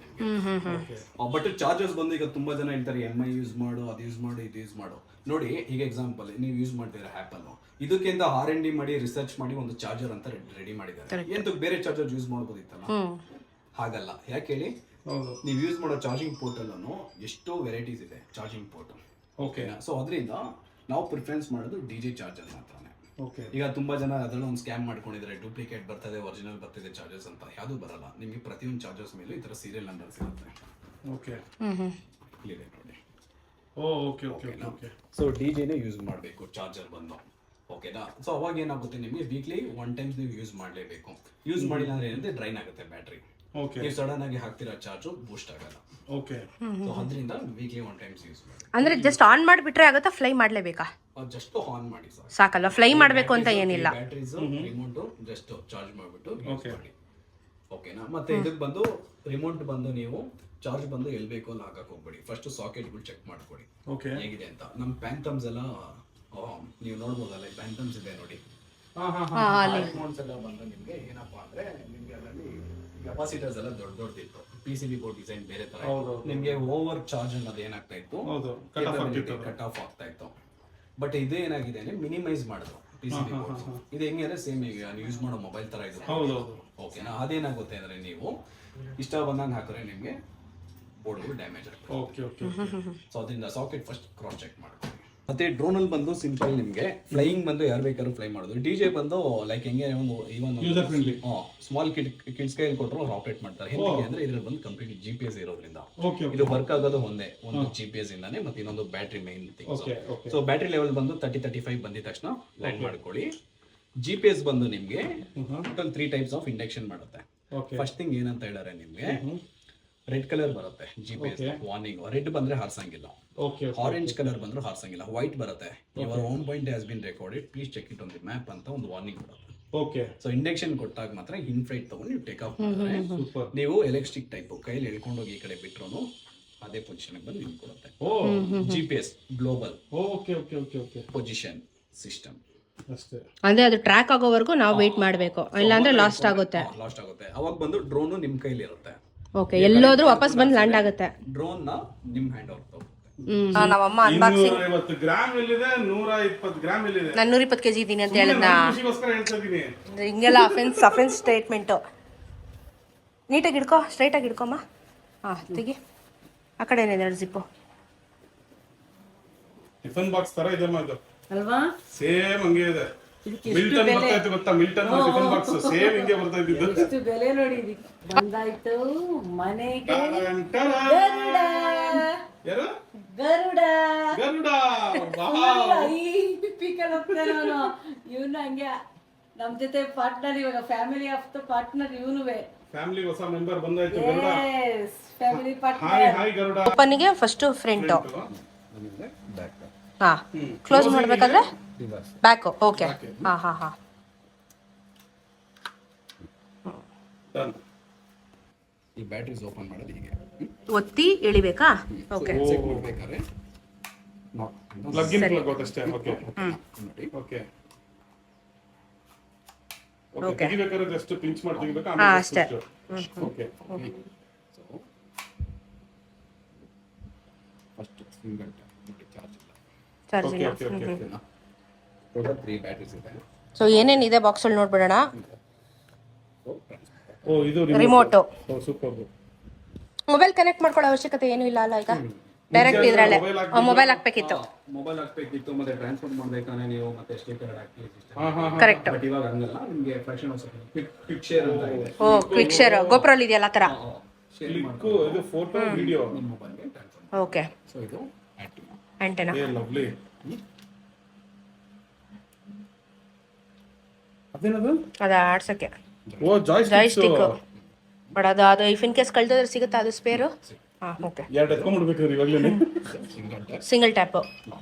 ಬಟ್ ಚಾರ್ಜರ್ಸ್ ಬಂದು ಈಗ ತುಂಬಾ ಜನ ಹೇಳ್ತಾರೆ ಎಂ ಐ ಯೂಸ್ ಮಾಡು ಅದು ಯೂಸ್ ಮಾಡು ಇದು ಯೂಸ್ ಮಾಡು. ನೋಡಿ ಈಗ ಎಕ್ಸಾಂಪಲ್ ನೀವು ಯೂಸ್ ಮಾಡ್ತೀರಾ ಆಪಲ್ ಇದಕ್ಕಿಂತ ಆರ್ ಎನ್ ಡಿ ಮಾಡಿ ರಿಸರ್ಚ್ ಮಾಡಿ ಒಂದು ಚಾರ್ಜರ್ ಅಂತ ರೆಡಿ ಮಾಡಿದ್ದಾರೆ. ಎಂತ ಬೇರೆ ಚಾರ್ಜರ್ ಯೂಸ್ ಮಾಡ್ಬೋದಿತ್ತಲ್ಲ? ಹಾಗಲ್ಲ. ಯಾಕೆ ಹೇಳಿ? ಹೌದು. ನೀವು ಯೂಸ್ ಮಾಡೋ ಚಾರ್ಜಿಂಗ್ ಪೋರ್ಟ್ ಅಲ್ಲೂ ಎಷ್ಟೋ ವೆರೈಟೀಸ್ ಇದೆ ಚಾರ್ಜಿಂಗ್ ಪೋರ್ಟ್ ಓಕೆ ಸೊ ಅದರಿಂದ ನಾವು ಪ್ರಿಫರೆನ್ಸ್ ಮಾಡೋದು ಡಿ ಜೆ ಚಾರ್ಜರ್ ಮಾತ್ರನೇ. ಓಕೆ ಈಗ ತುಂಬಾ ಜನ ಅದರಲ್ಲೂ ಒಂದು ಸ್ಕ್ಯಾಮ್ ಮಾಡ್ಕೊಂಡಿದ್ದಾರೆ ಡೂಪ್ಲಿಕೇಟ್ ಬರ್ತದೆ ಒರಿಜಿನಲ್ ಬರ್ತಿದೆ ಚಾರ್ಜರ್ಸ್ ಅಂತ. ಯಾವುದು ಬರಲ್ಲ. ನಿಮಗೆ ಪ್ರತಿಯೊಂದು ಚಾರ್ಜರ್ಸ್ ಮೇಲೂ ಈ ಥರ ಸೀರಿಯಲ್ ನಂಬರ್ ಸಿಗುತ್ತೆ. ಓಕೆ ಇಲ್ಲಿದೆ ನೋಡಿ. ಓ okay okay okay okay so D ಜೆನೇ use ಮಾಡಬೇಕು ಚಾರ್ಜರ್ ಬಂದು. ಓಕೆನಾ ಸೊ ಅವಾಗ ಏನಾಗುತ್ತೆ ನಿಮಗೆ ವೀಕ್ಲಿ ಒನ್ ಟೈಮ್ಸ್ ನೀವು ಯೂಸ್ ಮಾಡಲೇಬೇಕು. ಯೂಸ್ ಮಾಡಿಲ್ಲ ಅಂದ್ರೆ ಏನಂದ್ರೆ ಡ್ರೈನ್ ಆಗುತ್ತೆ ಬ್ಯಾಟ್ರಿ ನೀವು ಸಡನ್ ಆಗಿ ಹಾಕ್ತಿರೋ ಚಾರ್ಜು ಬೂಸ್ಟ್ ಆಗಲ್ಲ. ಓಕೆ ಸೊ ಅದರಿಂದ ವೀಕ್ಲಿ ಒನ್ ಟೈಮ್ಸ್ ಯೂಸ್ ಮಾಡಿ. ಅಂದ್ರೆ ಜಸ್ಟ್ ಆನ್ ಮಾಡಿಬಿಟ್ರೆ ಆಗುತ್ತಾ ಫ್ಲೈ ಮಾಡಲೇಬೇಕಾ? ಜಸ್ಟ್ ಆನ್ ಮಾಡಿ ಸರ್. ಸಾಕಲ್ಲ ಫ್ಲೈ ಮಾಡಬೇಕು ಅಂತ ಏನಿಲ್ಲ. ಬ್ಯಾಟ್ರೀಸ್ ರಿಮೋಟ್ ಜಸ್ಟ್ ಚಾರ್ಜ್ ಮಾಡಿಬಿಟ್ಟು ಓಕೆ ಮಾಡಿ. ಓಕೆನಾ ಮತ್ತೆ ಇದಕ್ಕೆ ಬಂದು ರಿಮೋಟ್ ಬಂದು ನೀವು ಚಾರ್ಜ್ ಬಂದು ಎಲ್ಲಿ ಬೇಕೋ ಅಲ್ಲಿ ಹಾಕಕ್ ಹೋಗ್ಬೇಡಿ. ಫಸ್ಟ್ ಸಾಕೆಟ್ಗಳು ಚೆಕ್ ಮಾಡ್ಕೊಳ್ಳಿ ಓಕೆ ಹೇಗಿದೆ ಅಂತ. ನಮ್ಮ ಪ್ಯಾಂಥಮ್ಸ್ ಎಲ್ಲ ನೀವು ನೋಡ್ಬೋದಲ್ಲ ಪ್ಯಾಂಥಮ್ಸ್ ಇದೆ ನೋಡಿ. ಹಾ ಹಾ ಎಲ್ಲ ಬಂದು ನಿಮಗೆ ಏನಪ್ಪಾ ಅಂದ್ರೆ ನಿಮಗೆ ಅದರಲ್ಲಿ ಕೆಪಾಸಿಟರ್ಸ್ ಎಲ್ಲ ದೊಡ್ಡ ದೊಡ್ಡದಿತ್ತು P C B board design ಬೇರೆ ತರ ಹೌದು. ನಿಮಗೆ ಓವರ್ ಚಾರ್ಜ್ ಅನ್ನೋದು ಏನಾಗ್ತಾ ಇತ್ತು? ಹೌದು. ಕಟ್ ಆಫ್ ಆಗ್ತಿತ್ತು ಕಟ್ ಆಫ್ ಆಗ್ತಾ ಇತ್ತು. ಬಟ್ ಇದು ಏನಾಗಿದೆ ಅಂದ್ರೆ ಮಿನಿಮೈಸ್ ಮಾಡಿದ್ರು ಪಿ ಸಿ ಬಿ ಇದು ಹೆಂಗೆ ಅಂದ್ರೆ ಸೇಮ್ ಈಗ ಯೂಸ್ ಮಾಡೋ ಮೊಬೈಲ್ ತರ ಇದು ಹೌದು ಓಕೆನಾ ಅದೇನಾಗುತ್ತೆ ಅಂದ್ರೆ ನೀವು ಇಷ್ಟ ಬಂದಂಗೆ ಹಾಕಿದ್ರೆ ನಿಮಗೆ ಬೋರ್ಡ್ ಡ್ಯಾಮೇಜ್ ಆಗ್ತದೆ. ಓಕೆ ಓಕೆ ಸೊ ಅದರಿಂದ ಸಾಕೆಟ್ ಫಸ್ಟ್ ಕ್ರಾಸ್ ಚೆಕ್ ಮಾಡ್ಕೊಳ್ಳಿ ಮತ್ತೆ ಡ್ರೋನ್ ಅಲ್ಲಿ ಬಂದು ಸಿಂಪಲ್ ನಿಮಗೆ. ಫ್ಲೈಯಿಂಗ್ ಬಂದು ಯಾರು ಬೇಕಾದ್ರೂ ಫ್ಲೈ ಮಾಡೋದು ಡಿ ಜೆ ಬಂದು ಲೈಕ್ ಹೆಂಗೆ ಒಂದು friendly. ಸ್ಮಾಲ್ ಕಿಡ್ ಕಿಡ್ಸ್ ಕೈ ಕೊಟ್ಟರು ಅವ್ರು ಆಪರೇಟ್ ಮಾಡ್ತಾರೆ. ಹೆಂಗೆ ಅಂದ್ರೆ ಇದ್ರಲ್ಲಿ ಬಂದು ಕಂಪ್ಲೀಟ್ ಜಿ ಪಿ ಎಸ್ ಇರೋದ್ರಿಂದ. ಇದು ವರ್ಕ್ ಆಗೋದು ಒಂದೇ ಒಂದು ಜಿ ಪಿ ಎಸ್ ಇಂದಾನೆ ಮತ್ತೆ ಇನ್ನೊಂದು battery main things so battery level ಬಂದು ತರ್ಟಿ ತರ್ಟಿ ಫೈವ್ ಬಂದಿದ ತಕ್ಷಣ ಲೈಟ್ ಮಾಡ್ಕೊಳ್ಳಿ. ಜಿ ಪಿ ಎಸ್ ಬಂದು ನಿಮಗೆ total three types of induction ಮಾಡುತ್ತೆ. ಫಸ್ಟ್ ಥಿಂಗ್ ಏನಂತ ಹೇಳಿದ್ರೆ ನಿಮಗೆ? ರೆಡ್ ಕಲರ್ ಬರುತ್ತೆ G P S warning red ಬಂದ್ರೆ ಹಾರ್ಸಂಗಿಲ್ಲ. ಓಕೆ ಆರೆಂಜ್ ಕಲರ್ ಬಂದ್ರೆ ಹಾರ್ಸಂಗಿಲ್ಲ. ವೈಟ್ ಬರುತ್ತೆ. Your own point has been recorded please check it on the map ಅಂತ ಒಂದು ವಾರ್ನಿಂಗ್ ಬರುತ್ತೆ. ಓಕೆ ಸೊ ಇಂಡಕ್ಷನ್ ಕೊಟ್ಟಾಗ ಮಾತ್ರ ಇನ್ ಫ್ಲೈಟ್ ತಗೊಂಡು ನೀವು ಟೇಕ್ ಆಫ್ ಮಾಡಿದ್ರೆ ನೀವು ಎಲೆಕ್ಟ್ರಿಕ್ ಟೈಪ್ ಕೈಲಿ ಎಳ್ಕೊಂಡು ಹೋಗಿ ಈ ಕಡೆ ಬಿಟ್ರು ಅದೇ ಪೊಸಿಷನ್ ಬಂದು ನಿಮ್ಗೆ ಕೊಡುತ್ತೆ. ಓ. G P S global okay okay okay okay position system ಅಷ್ಟೇ. ಅಂದ್ರೆ ಅದು ಟ್ರ್ಯಾಕ್ ಆಗೋವರೆಗೂ ನಾವು ವೇಟ್ ಮಾಡಬೇಕು. ಇಲ್ಲಾಂದ್ರೆ ಲಾಸ್ಟ್ ಆಗುತ್ತೆ. ಲಾಸ್ಟ್ ಆಗುತ್ತೆ. ಅವಾಗ ಬಂದು ಡ್ರೋನು ನಿಮ್ಮ ಕೈಲಿ ಇರುತ್ತೆ. ಓಕೆ ಎಲ್ಲೋದ್ರೂ ವಾಪಸ್ ಬಂದು ಲ್ಯಾಂಡ್ ಆಗುತ್ತೆ. ಡ್ರೋನ್ನ ನಿಮ್ ಹ್ಯಾಂಡ್ ಓವರ್ ತಗೋಗುತ್ತೆ ನಮ್ಮಮ್ಮ ಇನ್ನೂರ ಐವತ್ತು ಗ್ರಾಮ್ ಎಲ್ಲಿದೆ ನೂರ ಇಪ್ಪತ್ತು ಗ್ರಾಮ್ ಎಲ್ಲಿದೆ ನಾನು ನೂರ ಇಪ್ಪತ್ತು ಕೆಜಿ ಇದ್ದೀನಿ ಅಂತ ಸುಮ್ನೆ ಹೇಳಿದ್ನ? ಖುಷಿಗೋಸ್ಕರ ಹೇಳ್ತಾ ಇದೀನಿ ಹಿಂಗೆಲ್ಲ ಅಫೆನ್ಸ್ ಅಫೆನ್ಸ್ ಸ್ಟೇಟ್ಮೆಂಟು ನೀಟಾಗಿ ಹಿಡ್ಕೊ ಸ್ಟ್ರೈಟಾಗಿ ಹಾಂ ತೆಗಿ. ಆ ಕಡೆ ಎರಡು ಜಿಪ್ಪು ಟಿಫನ್ ಬಾಕ್ಸ್ ತರ ಇದೆ ಇದು. ಅಲ್ವಾ? ಸೇಮ್ ಹಂಗೆ ಇದೆ. ಇದಕ್ಕೆ ಮಿಲ್ಟನ್ ಬರ್ತಾ ಇತ್ತು ಗೊತ್ತಾ? ಮಿಲ್ಟನ್ ಟಿಫನ್ ಬಾಕ್ಸ್ ಸೇಮ್ ಹಿಂಗೆ ಬರ್ತಾ ಇದ್ದಿದ್ದು. ಎಷ್ಟು ಬೆಲೆ ನೋಡಿ ಇದಕ್ಕೆ? ಬಂದಾಯ್ತು. ಮನೆಗೆ. ಗರುಡ. ಯಾರು? ಗರುಡ. ಗರುಡ. ವಾಹ್. ಈ ಪಿಕಲ್ ಹೋಗ್ತಾನೆ ಅವನು. ಇವನು ಹಂಗೆ ನಮ್ ಜೊತೆ ಪಾರ್ಟ್ನರ್ ಇವಾಗ ಫ್ಯಾಮಿಲಿ ಆಫ್ ದ ಪಾರ್ಟ್ನರ್ ಇವನುವೆ. ಫ್ಯಾಮಿಲಿ ಹೊಸ ಮೆಂಬರ್ ಬಂದಾಯ್ತು Garuda. Family hi partner hi Garuda. ಓಪನ್ಗೆ first front back ಹಾಂ ಕ್ಲೋಸ್ ಮಾಡಬೇಕಾದ್ರೆ? ಬ್ಯಾಕು ಓಕೆ ಹಾಂ ಹಾಂ ಹಾಂ Done. ಈ ಬ್ಯಾಟ್ರೀಸ್ ಓಪನ್ ಮಾಡೋದು ಹೀಗೆ. ಒತ್ತಿ ಎಳಿಬೇಕಾ? ಓಕೆ ನಾಕ್ ಪ್ಲಗ್ ಇನ್ ಪ್ಲಗ್ ಔಟ್ ಅಷ್ಟೇ. ಓಕೆ ನೋಡಿ. ಓಕೆ ಓಕೆ ತೆಗಿಬೇಕಾದ್ರೆ ಜಸ್ಟ್ ಪಿಂಚ್ ಮಾಡಿ ತೆಗಿಬೇಕಾ ಹಾ, ಅಷ್ಟೇ. Okay so first single charge ಇಲ್ಲ. Charging okay okay okay total three batteries ಇದೆ. ಸೊ ಏನೇನಿದೆ ಬಾಕ್ಸಲ್ಲಿ ನೋಡ್ಬಿಡೋಣ? ಓ ಇದು remote oh super mobile connect ಮಾಡ್ಕೊಳ್ಳೋ ಅವಶ್ಯಕತೆ ಏನೂ ಇಲ್ಲ ಅಲ್ಲ ಈಗ? ಡೈರೆಕ್ಟ್ ಇದ್ರಲ್ಲೇ. ಮೊಬೈಲ್ ಹಾಕ್ಬೇಕಿತ್ತು. ಮೊಬೈಲ್ ಹಾಕ್ಬೇಕಿತ್ತು ಮತ್ತೆ ಟ್ರಾನ್ಸ್ಫರ್ ಮಾಡ್ಬೇಕಾದ್ರೆ ನೀವು ಮತ್ತೆ ಕಾರ್ಡ್ ಹಾಕಿ ಹಾ ಹಾ ಕರೆಕ್ಟ್ ಬಟ್ ಇವಾಗ ಹಂಗಲ್ಲ ನಿಮಗೆ ಫ್ಯಾಷನ್ ಕ್ವಿಕ್ ಶೇರ್ ಅಂತ ಇದೆ. ಓ ಕ್ವಿಕ್ ಶೇರ್ ಗೋಪ್ರಲ್ಲಿ ಇದೆಯಲ್ಲ ತರ ಕ್ಲಿಕ್ಕು ಇದು ಫೋಟೋ ವಿಡಿಯೋ ನಿಮ್ಮ ಮೊಬೈಲ್ಗೆ ಟ್ರಾನ್ಸ್ಫರ್ ಓಕೆ ಸೊ ಇದು ಆಕ್ಟಿವ್ ಆಂಟೆನಾ ಏ ಲವ್ಲಿ ಅದೇನದು? ಅದು ಆಡ್ಸೋಕ್ಕೆ. ಓ ಜಾಯ್ ಸ್ಟಿಕ್ ಬಟ್ ಅದು ಅದು ಇಫ್ ಇನ್ ಕೇಸ್ ಕಳ್ದೋದ್ರೆ ಸಿಗುತ್ತಾ ಅದು ಸ್ಪೇರು ಹಾಂ ಓಕೆ. ಎರಡು ಎತ್ಕೊಂಡ್ಬಿಡ್ಬೇಕ್ರಿ ಇವಾಗಲೇ ಸಿಂಗಲ್ ಟ್ಯಾಪ್ ಹ್ಞೂ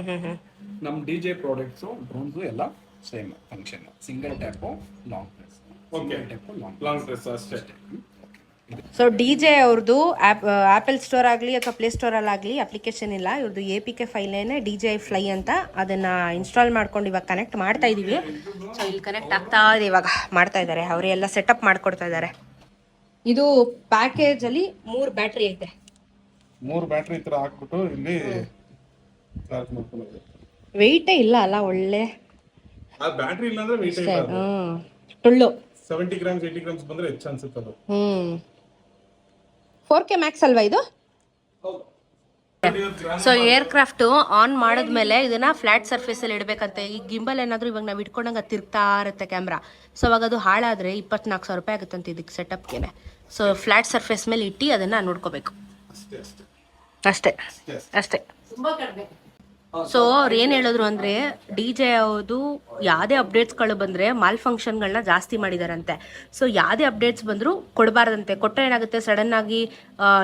ಹ್ಞೂ ಹ್ಞೂ ನಮ್ಮ ಡಿ ಜೆ ಪ್ರಾಡಕ್ಟ್ಸು ಡ್ರೋನ್ಸು ಎಲ್ಲ same function single tap long press okay tap long long press ಅಷ್ಟೇ. ಸೊ ಡಿ ಜೆ ಅವ್ರದ್ದು ಆ್ಯಪ್ ಆ್ಯಪಲ್ ಸ್ಟೋರ್ ಆಗಲಿ ಅಥವಾ ಪ್ಲೇ ಸ್ಟೋರಲ್ಲಾಗಲಿ ಅಪ್ಲಿಕೇಶನ್ ಇಲ್ಲ. ಇವ್ರದ್ದು ಎ ಪಿ ಕೆ ಫೈಲೇನೆ ಡಿ ಜೆ ಫ್ಲೈ ಅಂತ ಅದನ್ನು ಇನ್ಸ್ಟಾಲ್ ಮಾಡ್ಕೊಂಡು ಇವಾಗ ಕನೆಕ್ಟ್ ಮಾಡ್ತಾ ಇದ್ದೀವಿ ಸೊ ಇಲ್ಲಿ ಕನೆಕ್ಟ್ ಆಗ್ತಾ ಇದೆ ಇವಾಗ. ಮಾಡ್ತಾ ಇದ್ದಾರೆ. ಅವರೆಲ್ಲ ಎಲ್ಲ ಸೆಟಪ್ ಮಾಡ್ಕೊಡ್ತಾ ಇದ್ದಾರೆ. ಇದು ಪ್ಯಾಕೇಜಲ್ಲಿ ಮೂರು ಬ್ಯಾಟ್ರಿ ಐತೆ. ಮೂರು ಬ್ಯಾಟ್ರಿ ಇತ್ರ ಥರ ಹಾಕ್ಬಿಟ್ಟು ಇಲ್ಲಿ ವೆಯ್ಟೇ ಇಲ್ಲ ಅಲ್ಲ ಒಳ್ಳೆ. ಆ ಬ್ಯಾಟ್ರಿ ಇಲ್ಲ ಅಂದ್ರೆ ವೆಯ್ಟ್ ಇಲ್ಲ ಟುಳ್ಳು. ಸೆವೆಂಟಿ ಗ್ರಾಮ್ಸ್ ಏಯ್ಟಿ ಗ್ರಾಮ್ಸ್ ಬಂದ್ರೆ ಹೆಚ್ಚು ಅನ್ಸುತ್ತೆ ಅದು ಹ್ಞೂ ಫೋರ್ ಕೆ ಮ್ಯಾಕ್ಸ್ ಅಲ್ವಾ ಇದು? ಸೊ ಏರ್ಕ್ರಾಫ್ಟು ಆನ್ ಮಾಡಿದ್ಮೇಲೆ ಇದನ್ನ ಫ್ಲಾಟ್ ಸರ್ಫೇಸಲ್ಲಿ ಇಡಬೇಕಂತೆ. ಈ ಗಿಂಬಲ್ ಏನಾದರೂ ಇವಾಗ ನಾವು ಇಟ್ಕೊಂಡಂಗೆ ತಿರುಗ್ತಾ ತಿರ್ಗ್ತಾ ಇರುತ್ತೆ ಕ್ಯಾಮ್ರಾ ಸೊ ಅವಾಗ ಅದು ಹಾಳಾದರೆ ಇಪ್ಪತ್ನಾಲ್ಕು ಸಾವಿರ ರೂಪಾಯಿ ಆಗುತ್ತಂತೆ ಇದಕ್ಕೆ ಸೆಟಪ್ಗೆ ಸೊ ಫ್ಲಾಟ್ ಸರ್ಫೇಸ್ ಮೇಲೆ ಇಟ್ಟು ಅದನ್ನು ನೋಡ್ಕೋಬೇಕು. ಅಷ್ಟೇ ಅಷ್ಟೇ. ಸೊ ಅವ್ರು ಏನು ಹೇಳಿದ್ರು ಅಂದ್ರೆ ಡಿ ಜೆ ಅವ್ರದ್ದು ಯಾವುದೇ ಅಪ್ಡೇಟ್ಸ್ಗಳು ಬಂದ್ರೆ ಮಾಲ್ ಫಂಕ್ಷನ್ಗಳನ್ನ ಜಾಸ್ತಿ ಮಾಡಿದಾರಂತೆ. ಸೊ ಯಾವುದೇ ಅಪ್ಡೇಟ್ಸ್ ಬಂದರೂ ಕೊಡಬಾರ್ದಂತೆ. ಕೊಟ್ಟರೆ ಏನಾಗುತ್ತೆ? ಸಡನ್ ಆಗಿ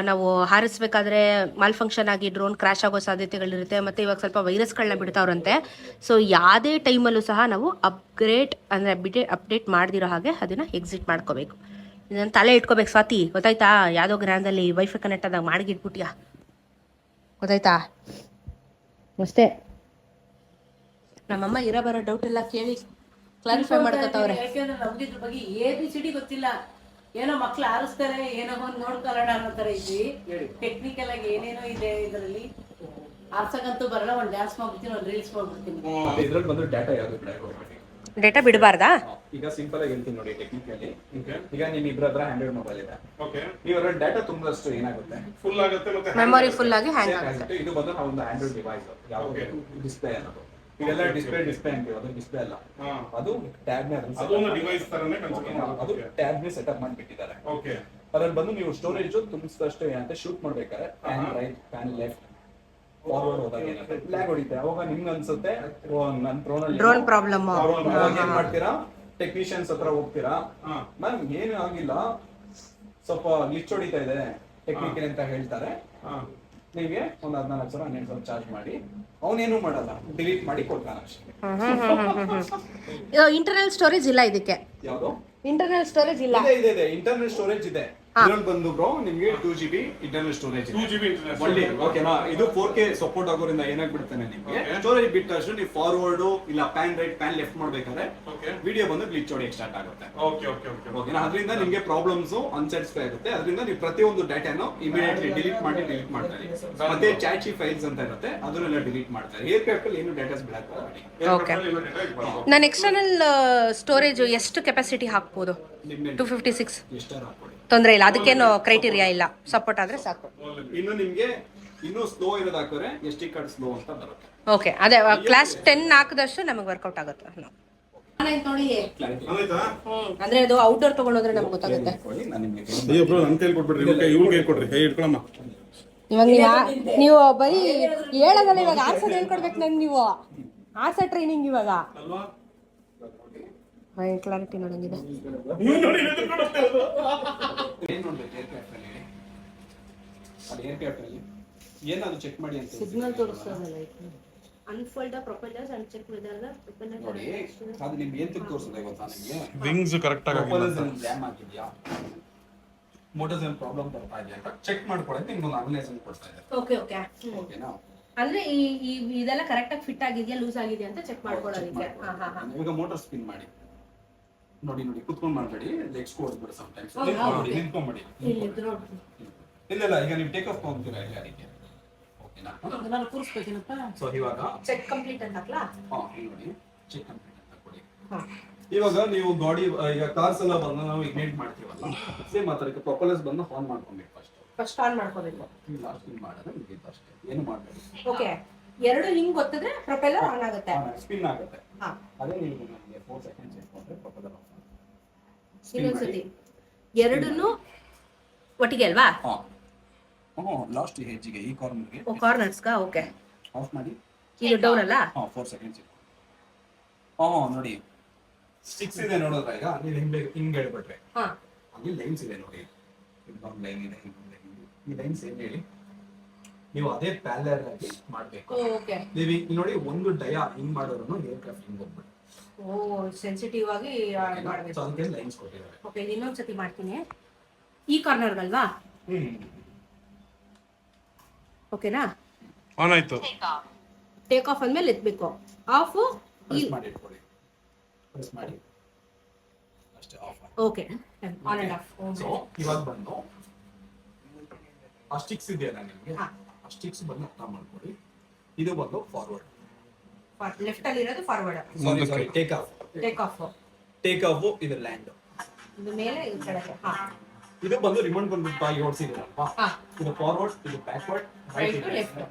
ನಾವು ಹಾರಿಸ್ಬೇಕಾದ್ರೆ ಮಾಲ್ ಫಂಕ್ಷನ್ ಆಗಿ ಡ್ರೋನ್ ಕ್ರ್ಯಾಶ್ ಆಗೋ ಸಾಧ್ಯತೆಗಳಿರುತ್ತೆ, ಮತ್ತೆ ಇವಾಗ ಸ್ವಲ್ಪ ವೈರಸ್ಗಳನ್ನ ಬಿಡ್ತಾವ್ರಂತೆ. ಸೊ ಯಾವುದೇ ಟೈಮಲ್ಲೂ ಸಹ ನಾವು ಅಪ್ಗ್ರೇಡ್ ಅಂದ್ರೆ ಅಪ್ಡೇಟ್ ಅಪ್ಡೇಟ್ ಮಾಡದಿರೋ ಹಾಗೆ ಅದನ್ನ ಎಕ್ಸಿಟ್ ಮಾಡ್ಕೋಬೇಕು. ಇದನ್ನ ತಲೆ ಇಟ್ಕೋಬೇಕು ಸ್ವಾತಿ, ಗೊತ್ತಾಯ್ತಾ? ಯಾವುದೋ ಗ್ರಾಮದಲ್ಲಿ ವೈಫೈ ಕನೆಕ್ಟ್ ಆದಾಗ ಮಾಡಿಗಿಟ್ಬಿಟ್ಯಾ? ಗೊತ್ತಾಯ್ತಾ? ಅಷ್ಟೇ ನಮ್ಮಮ್ಮ ಇರೋ ಬರೋ ಡೌಟ್ ಎಲ್ಲ ಕೇಳಿ ಕ್ಲಾರಿಫೈ ಮಾಡ್ಕೊತಾವ್ರೆ. ಯಾಕೆಂದ್ರೆ ನಮ್ಗೆ ಇದ್ರ ಬಗ್ಗೆ ಎ ಬಿ ಸಿ ಡಿ ಗೊತ್ತಿಲ್ಲ. ಏನೋ ಮಕ್ಳು ಆರಿಸ್ತಾರೆ ಏನೋ ಒಂದು ನೋಡ್ಕೊಳ್ಳೋಣ ಅನ್ನೋ ತರ ಇದ್ವಿ. ಟೆಕ್ನಿಕಲ್ ಆಗಿ ಏನೇನೋ ಇದೆ ಇದರಲ್ಲಿ. ಆರ್ಸಕ್ಕಂತೂ ಬರಲ್ಲ ಒಂದು ಡ್ಯಾನ್ಸ್ ಮಾಡ್ಬಿಡ್ತೀನಿ ಒಂದು ರೀಲ್ಸ್ ಮಾಡ್ಬಿಡ್ತೀನಿ. ಡೇಟಾ ಬಿಡಬಾರ್ದಾ? ಈಗ ಸಿಂಪಲ್ ಆಗಿ ಹೇಳ್ತೀನಿ ನೋಡಿ ಟೆಕ್ನಿಕಲಿ ಈಗ ನಿಮ್ ಇಬ್ಬರ ಹತ್ರ ಹ್ಯಾಂಡ್ರೆಡ್ ಮೊಬೈಲ್ ಇದೆ. ಓಕೆ ನೀವು ಡೇಟಾ ಡಾಟಾ ತುಂಬಿದಷ್ಟು ಏನಾಗುತ್ತೆ? ಫುಲ್ ಆಗುತ್ತೆ ಮತ್ತೆ ಮೆಮೊರಿ ಫುಲ್ ಆಗಿ ಹ್ಯಾಂಗ್ ಆಗುತ್ತೆ. ಇದು ಬಂದು ನಾವು ಒಂದು ಆಂಡ್ರಾಯ್ಡ್ ಡಿವೈಸ್ ಯಾವುದು ಡಿಸ್ಪ್ಲೇ ಅನ್ನೋದು. ಇದೆಲ್ಲ ಡಿಸ್ಪ್ಲೇ ಡಿಸ್ಪ್ಲೇ ಅಂತೀವಿ. ಅದು ಡಿಸ್ಪ್ಲೇ ಅಲ್ಲ. ಹಾ. ಅದು ಟ್ಯಾಬ್ ನೇ ಅದೊಂದು ಡಿವೈಸ್ ತರನೇ ಕನ್ಸಿಡರ್ ಅದು ಟ್ಯಾಬ್ ನೇ ಸೆಟಪ್ ಮಾಡಿಬಿಟ್ಟಿದ್ದಾರೆ. ಓಕೆ ಅದ್ರಲ್ಲಿ ಬಂದು ನೀವು ಸ್ಟೋರೇಜ್ ತುಂಬಿಸಿದಷ್ಟು ಏನಂತ ಶೂಟ್ ಮಾಡ್ಬೇಕಾದ್ರೆ pan right pan left forward ಹೋದಾಗ ಲ್ಯಾಗ್ ಹೊಡಿತೆ ಅವಾಗ ನಿಮ್ಗೆ ಅನ್ಸುತ್ತೆ ನನ್ನ ನನ್ ಡ್ರೋನ್ ಅಲ್ಲಿ ಡ್ರೋನ್ ಪ್ರಾಬ್ಲಮ್ ಏನ್ ಮಾಡ್ತೀರಾ? ಟೆಕ್ನಿಷಿಯನ್ಸ್ ಹತ್ರ ಹೋಗ್ತೀರಾ? ಮ್ಯಾಮ್ ಏನು ಆಗಿಲ್ಲ. ಸ್ವಲ್ಪ ಗ್ಲಿಚ್ ಹೊಡಿತಾ ಇದೆ ಟೆಕ್ನಿಕಲ್ ಅಂತ ಹೇಳ್ತಾರೆ. ನಿಮ್ಗೆ ಒಂದು ಹದಿನಾಲ್ಕು ಸಾವಿರ ಹನ್ನೆರಡು ಸಾವಿರ ಚಾರ್ಜ್ ಮಾಡಿ. ಅವನೇನು ಮಾಡಲ್ಲ ಡಿಲೀಟ್ ಮಾಡಿ ಕೊಡ್ತಾನೆ ಅಷ್ಟೇ. ಇಂಟರ್ನಲ್ ಸ್ಟೋರೇಜ್ ಇಲ್ಲ ಇದಕ್ಕೆ. ಯಾವುದು? ಇಂಟರ್ನಲ್ ಸ್ಟೋರೇಜ್ ಇಲ್ಲ. ಇದೆ ಇದೆ ಇದೆ. ಇಂಟರ್ನಲ್ ಸ್ಟೋರೇಜ್ ಇದೆ. ಇದ್ರಲ್ಲಿ ಬಂದು ಬ್ರೋ ನಿಮ್ಗೆ two G B internal storage two G B ಒಳ್ಳೆ ಓಕೆನಾ ಇದು ಫೋರ್ ಕೆ ಸಪೋರ್ಟ್ ಆಗೋರಿಂದ ಏನಾಗ್ಬಿಡ್ತಾನೆ ನಿಮ್ಗೆ? ಸ್ಟೋರೇಜ್ ಬಿಟ್ಟ ಅಷ್ಟು ನೀವು ಫಾರ್ವರ್ಡ್ ಇಲ್ಲ ಪ್ಯಾನ್ ರೈಟ್ ಪ್ಯಾನ್ ಲೆಫ್ಟ್ ಮಾಡ್ಬೇಕಾದ್ರೆ ವಿಡಿಯೋ ಬಂದು ಗ್ಲಿಚ್ ಹೊಡಿಯಕ್ಕೆ ಸ್ಟಾರ್ಟ್ ಆಗುತ್ತೆ. ಓಕೆ ಓಕೆ ಓಕೆ ಓಕೆನಾ ಅದರಿಂದ ನಿಮಗೆ ಪ್ರಾಬ್ಲಮ್ಸ್ ಅನ್ಸ್ಯಾಟಿಸ್ಫೈ ಆಗುತ್ತೆ. ಅದರಿಂದ ನೀವು ಪ್ರತಿಯೊಂದು ಡಾಟಾನು ಇಮಿಡಿಯೇಟ್ಲಿ ಡಿಲೀಟ್ ಮಾಡಿ ಡಿಲೀಟ್ ಮಾಡ್ತಾರೆ ಮತ್ತೆ ಚಾಚಿ ಫೈಲ್ಸ್ ಅಂತ ಇರುತ್ತೆ ಅದನ್ನೆಲ್ಲ ಡಿಲೀಟ್ ಮಾಡ್ತಾರೆ ಏರ್ ಕ್ರಾಫ್ಟ್ ಅಲ್ಲಿ ಏನು ಡಾಟಾಸ್ ಬಿಡಕ್ಕೆ ಓಕೆ ನಾನು ಎಕ್ಸ್ಟರ್ನಲ್ ಸ್ಟೋರೇಜ್ ಎಷ್ಟು ಕೆಪಾಸಿಟಿ ಹಾಕ್ಬೋದು? ಟೂ ಟು ಫಿಫ್ಟಿ ಸಿಕ್ಸ್ ಎಷ್ಟಾರು ಹಾಕೊಳ್ಳಿ ತೊಂದರೆ ಇಲ್ಲ. ಅದಕ್ಕೇನು ಕ್ರೈಟೀರಿಯಾ ಇಲ್ಲ. ಸಪೋರ್ಟ್ ಆದ್ರೆ ಸಾಕು. ಇನ್ನು ನಿಮಗೆ ಇನ್ನು ಸ್ಲೋ ಇರೋದು ಹಾಕಿದ್ರೆ ಎಸ್ ಟಿ ಕಾರ್ಡ್ ಸ್ಲೋ ಅಂತ ಬರುತ್ತೆ. ಓಕೆ ಅದೇ ಕ್ಲಾಸ್ ಟೆನ್ ಹಾಕಿದಷ್ಟು ನಮಗೆ ವರ್ಕೌಟ್ ಆಗುತ್ತೆ. ನೋಡಿ. ಅಂದ್ರೆ ಅದು ಔಟ್ಡೋರ್ ತಗೊಂಡೋದ್ರೆ ನಮ್ಗೆ ಗೊತ್ತಾಗುತ್ತೆ. ಅಯ್ಯೋ ಬ್ರೋ ಇವ್ರಿಗೆ ಕೈ ಇವಾಗ ನೀವು ನೀವು ಬರೀ ಹೇಳೋದಲ್ಲ ಇವಾಗ ಆರ್ಸೋದು ಹೇಳ್ಕೊಡ್ಬೇಕು ನಂಗೆ ನೀವು? ಆರ್ಸ ಟ್ರೈನಿಂಗ್ ಇವಾಗ. ಕ್ಲಾರಿಟಿ ನೋಡಂಗಿದೆ ಏನ್ ನೋಡ್ಬೇಕು ಏರ್ ಕ್ರಾಫ್ಟ್ ಅಲ್ಲಿ ಕ್ರಾಫ್ಟ್ ಅಲ್ಲಿ ಏನಾದ್ರು ಚೆಕ್ ಮಾಡಿ ಅಂತ signal ತೋರಿಸ್ತದಲ್ಲ unfold propellers and check weather ನೋಡಿ ಅದು ನಿಮ್ಗೆ ಏನ್ ಗೊತ್ತಾ ನಿಮಗೆ? ವಿಂಗ್ಸ್ ಕರೆಕ್ಟ್ ಆಗಿ ಪ್ರೊಪಲ್ಲರ್ಸ್ ಏನ್ ಜಾಮ್ ಮೋಟರ್ಸ್ ಏನ್ ಪ್ರಾಬ್ಲಮ್ ಬರ್ತಾ ಇದೆಯಾ ಅಂತ ಚೆಕ್ ಮಾಡ್ಕೊಳಕ್ಕೆ ನಿಮ್ಗೆ ಒಂದು ಅನಲೈಸನ್ ಕೊಡ್ತಾ ಇದೆ ಓಕೆ ಓಕೆ ಓಕೆನಾ ಅಂದ್ರೆ ಈ ಈ ಇದೆಲ್ಲ ಕರೆಕ್ಟ್ ಆಗಿ ಫಿಟ್ ಆಗಿದೆಯಾ ಲೂಸ್ ಆಗಿದೆಯಾ ಅಂತ ಚೆಕ್ ಮಾಡ್ಕೊಳ್ಳೋದಕ್ಕೆ? ಹಾ ಹಾ ಮೋಟರ್ ಸ್ಪಿನ್ ಮಾಡಿ. ನೋಡಿ ನೋಡಿ ಕುತ್ಕೊಂಡ್ ಮಾಡಬೇಡಿ ಲೆಗ್ಸ್ ಓಡಿಸ್ಬಿಡಿ ಸಮ್ ಟೈಮ್ಸ್ ನೋಡಿ. ನಿಂತ್ಕೊಂಡ್ಬಿಡಿ ಇಲ್ಲಿ. ಇಲ್ಲ ಇಲ್ಲ ಈಗ ನೀವು ಟೇಕ್ ಆಫ್ ತಗೊಂತೀರಾ ಇಲ್ಲಿ ಅದಕ್ಕೆ. ಓಕೆನಾ ನಾನು ಕೂರಿಸ್ಬೇಕೇನಪ್ಪ? ಸೊ ಇವಾಗ ಚೆಕ್ ಕಂಪ್ಲೀಟ್ ಅಂತ ಹಾಕ್ಲಾ? ಹಾ ಇಲ್ಲಿ ನೋಡಿ. ಚೆಕ್ ಕಂಪ್ಲೀಟ್ ಅಂತ ಕೊಡಿ. ಇವಾಗ ನೀವು ಗಾಡಿ ಈಗ ಕಾರ್ಸ್ ಎಲ್ಲ ಬಂದು ನಾವು ಇಗ್ನೈಟ್ ಮಾಡ್ತೀವಲ್ಲ ಸೇಮ್ ಆ ಥರಕ್ಕೆ ಪ್ರೊಪಲ್ಲರ್ಸ್ ಬಂದು ಆನ್ ಮಾಡ್ಕೊಬೇಕು ಫಸ್ಟ್ ಫಸ್ಟ್ ಆನ್ ಮಾಡ್ಕೋಬೇಕು. ಲಾಸ್ಟ್ ಹಿಂಗ್ ಮಾಡೋದು ಮುಗೀತು ಅಷ್ಟೇ. ಏನು ಮಾಡಬೇಕು ಓಕೆ ಎರಡು ಹಿಂಗ್ ಗೊತ್ತಿದ್ರೆ ಪ್ರೊಪೆಲ್ಲರ್ ಆನ್ ಆಗುತ್ತೆ. ಸ್ಪಿನ್ ಆಗುತ್ತೆ. ಹಾ. ಅದೇ ನೀವು ನನಗೆ ಫೋರ್ ಸೆಕೆಂಡ್ಸ್ ಇಟ್ಕೊಂಡ್ರೆ ಪ್ರೊಪೆಲ್ಲರ್ ಆಫ್ ಇನ್ನೊಂದ್ಸತಿ. ಎರಡನ್ನು ಒಟ್ಟಿಗೆ ಅಲ್ವಾ? ಹಾ. ಹ್ಞೂ ಲಾಸ್ಟ್ ಹೆಜ್ಜೆಗೆ ಈ ಕಾರ್ನರ್ಗೆ ಓ ಕಾರ್ನರ್ಸ್ಗಾ ಓಕೆ ಆಫ್ ಮಾಡಿ. ಇದು ಡೌನ್ ಅಲ್ಲ? ಹಾಂ ಫೋರ್ ಸೆಕೆಂಡ್ಸ್ ಇಟ್ಕೊಂಡು ಹಾಂ ನೋಡಿ. ಸ್ಟಿಕ್ಸ್ ಇದೆ ನೋಡೋದ್ರ ಈಗ? ನೀವು ಹಿಂಗೆ ಹಿಂಗೆ ಹೇಳ್ಬಿಟ್ರೆ. ಹಾಂ. ಅಲ್ಲಿ ಲೈನ್ಸ್ ಇದೆ ನೋಡಿ. ಇನ್ನೊಂದು ಲೈನ್ ಇದೆ ಇನ್ನೊಂದು ಲೈನ್ ಇದೆ. ಈ ಲೈನ್ಸ್ ಏನು ಹೇಳಿ? ನೀವು ಅದೇ ಪ್ಯಾಲರ್ ಆಗಿ ಮಾಡಬೇಕು. ಓಕೆ ನೀವು ಈಗ ನೋಡಿ ಒಂದು ಡಯ ಹಿಂಗ್ ಮಾಡೋರು ಏರ್ ಕ್ರಾಫ್ಟ್ ಹಿಂಗ್ ಹೋಗ್ಬಿಟ್ಟು ಓ ಸೆನ್ಸಿಟಿವ್ ಆಗಿ ಸೊ ಮಾಡಬೇಕು. ಅದಕ್ಕೆ ಲೈನ್ಸ್ ಕೊಟ್ಟಿದ್ದಾರೆ. ಓಕೆ ಇನ್ನೊಂದ್ಸತಿ ಮಾಡ್ತೀನಿ. ಈ ಕಾರ್ನರ್ಗಲ್ವಾ ಹ್ಮ್. ಓಕೆನಾ? ಆನ್ ಆಯ್ತು. ಟೇಕ್ ಆಫ್ ಅಂದ್ಮೇಲೆ ಎತ್ಬೇಕು. ಆಫ್ ಪ್ರೆಸ್ ಮಾಡಿ ಇಟ್ಕೊಳ್ಳಿ ಪ್ರೆಸ್ ಮಾಡಿ. ಅಷ್ಟೇ off okay on and off so ಇವಾಗ ಬಂದು ಆ ಸ್ಟಿಕ್ಸ್ ಇದೆಯಲ್ಲ ನಿಮಗೆ? ಹಾ. ಆ ಸ್ಟಿಕ್ಸ್ ಬಂದು ಅರ್ಥ ಮಾಡ್ಕೊಳ್ಳಿ. ಇದು ಬಂದು ಫಾರ್ವರ್ಡ್ ಲೆಫ್ಟ್ ಅಲ್ಲಿ ಇರೋದು forward sorry sorry take off take off take off ಇದು ಲ್ಯಾಂಡ್ ಇದು ಮೇಲೆ ಈ ಕಡೆ ಹಾ. ಇದು ಬಂದು ರಿಮೋಟ್ ಬಂದ್ಬಿಟ್ಟು ಬಾಯಿ ಓಡಿಸಿದ್ರಲ್ವಾ ಇದು ಫಾರ್ವರ್ಡ್ ಇದು ಬ್ಯಾಕ್ವರ್ಡ್ ರೈಟ್.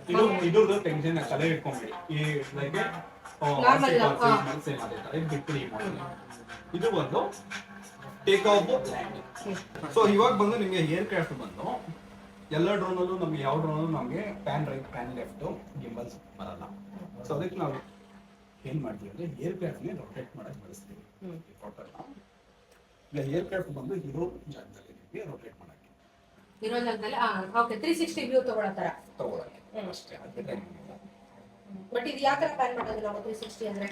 ಇದು. ಇದ್ರದ್ದು ಟೆನ್ಷನ್ ತಲೆ ಇಟ್ಕೊಂಡ್ಬಿಡಿ ಈ ಲೈಕ್ಗೆ Normal, ಹಾ. ಸೇಮ್ ಅದೇ ತರ ಇದು ಬಿಟ್ಟು ಈ model. ಇದು ಬಂದು ಟೇಕ್ ಆಫ್ ಲ್ಯಾಂಡಿಂಗ್ ಸೊ ಇವಾಗ ಬಂದು ನಿಮಗೆ ಏರ್ ಕ್ರಾಫ್ಟ್ ಬಂದು ಎಲ್ಲ ಡ್ರೋನಲ್ಲೂ ನಮ್ಗೆ ಯಾವ ಡ್ರೋನಲ್ಲೂ ನಮಗೆ pan right pan left gimbals ಬರಲ್ಲ. ಸೊ ಅದಕ್ಕೆ ನಾವು ಏನ್ ಮಾಡ್ತೀವಿ ಅಂದ್ರೆ ಏರ್ ಕ್ರಾಫ್ಟ್ನೇ ರೊಟೇಟ್ ಮಾಡಕ್ ಬಳಸ್ತೀವಿ. ಈ ಈಗ ಏರ್ ಕ್ರಾಫ್ಟ್ ಬಂದು ಇರೋ ಜಾಗದಲ್ಲಿ. ನಿಮಗೆ ರೊಟೇಟ್ ಮಾಡಕ್ಕೆ. ಇರೋ ಜಾಗದಲ್ಲಿ ಓಕೆ ತ್ರೀ ಸಿಕ್ಸ್ಟಿ ವ್ಯೂ ತಗೊಳ್ಳೋ ತರ. ತಗೊಳಕ್ಕೆ ಅಷ್ಟೇ ಅದು ಬಟ್ ಇದು ಯಾವ ತರ ಪ್ಲಾನ್ ಮಾಡೋದು ನಾವು ತ್ರೀ ಸಿಕ್ಸ್ಟಿ ಅಂದ್ರೆ?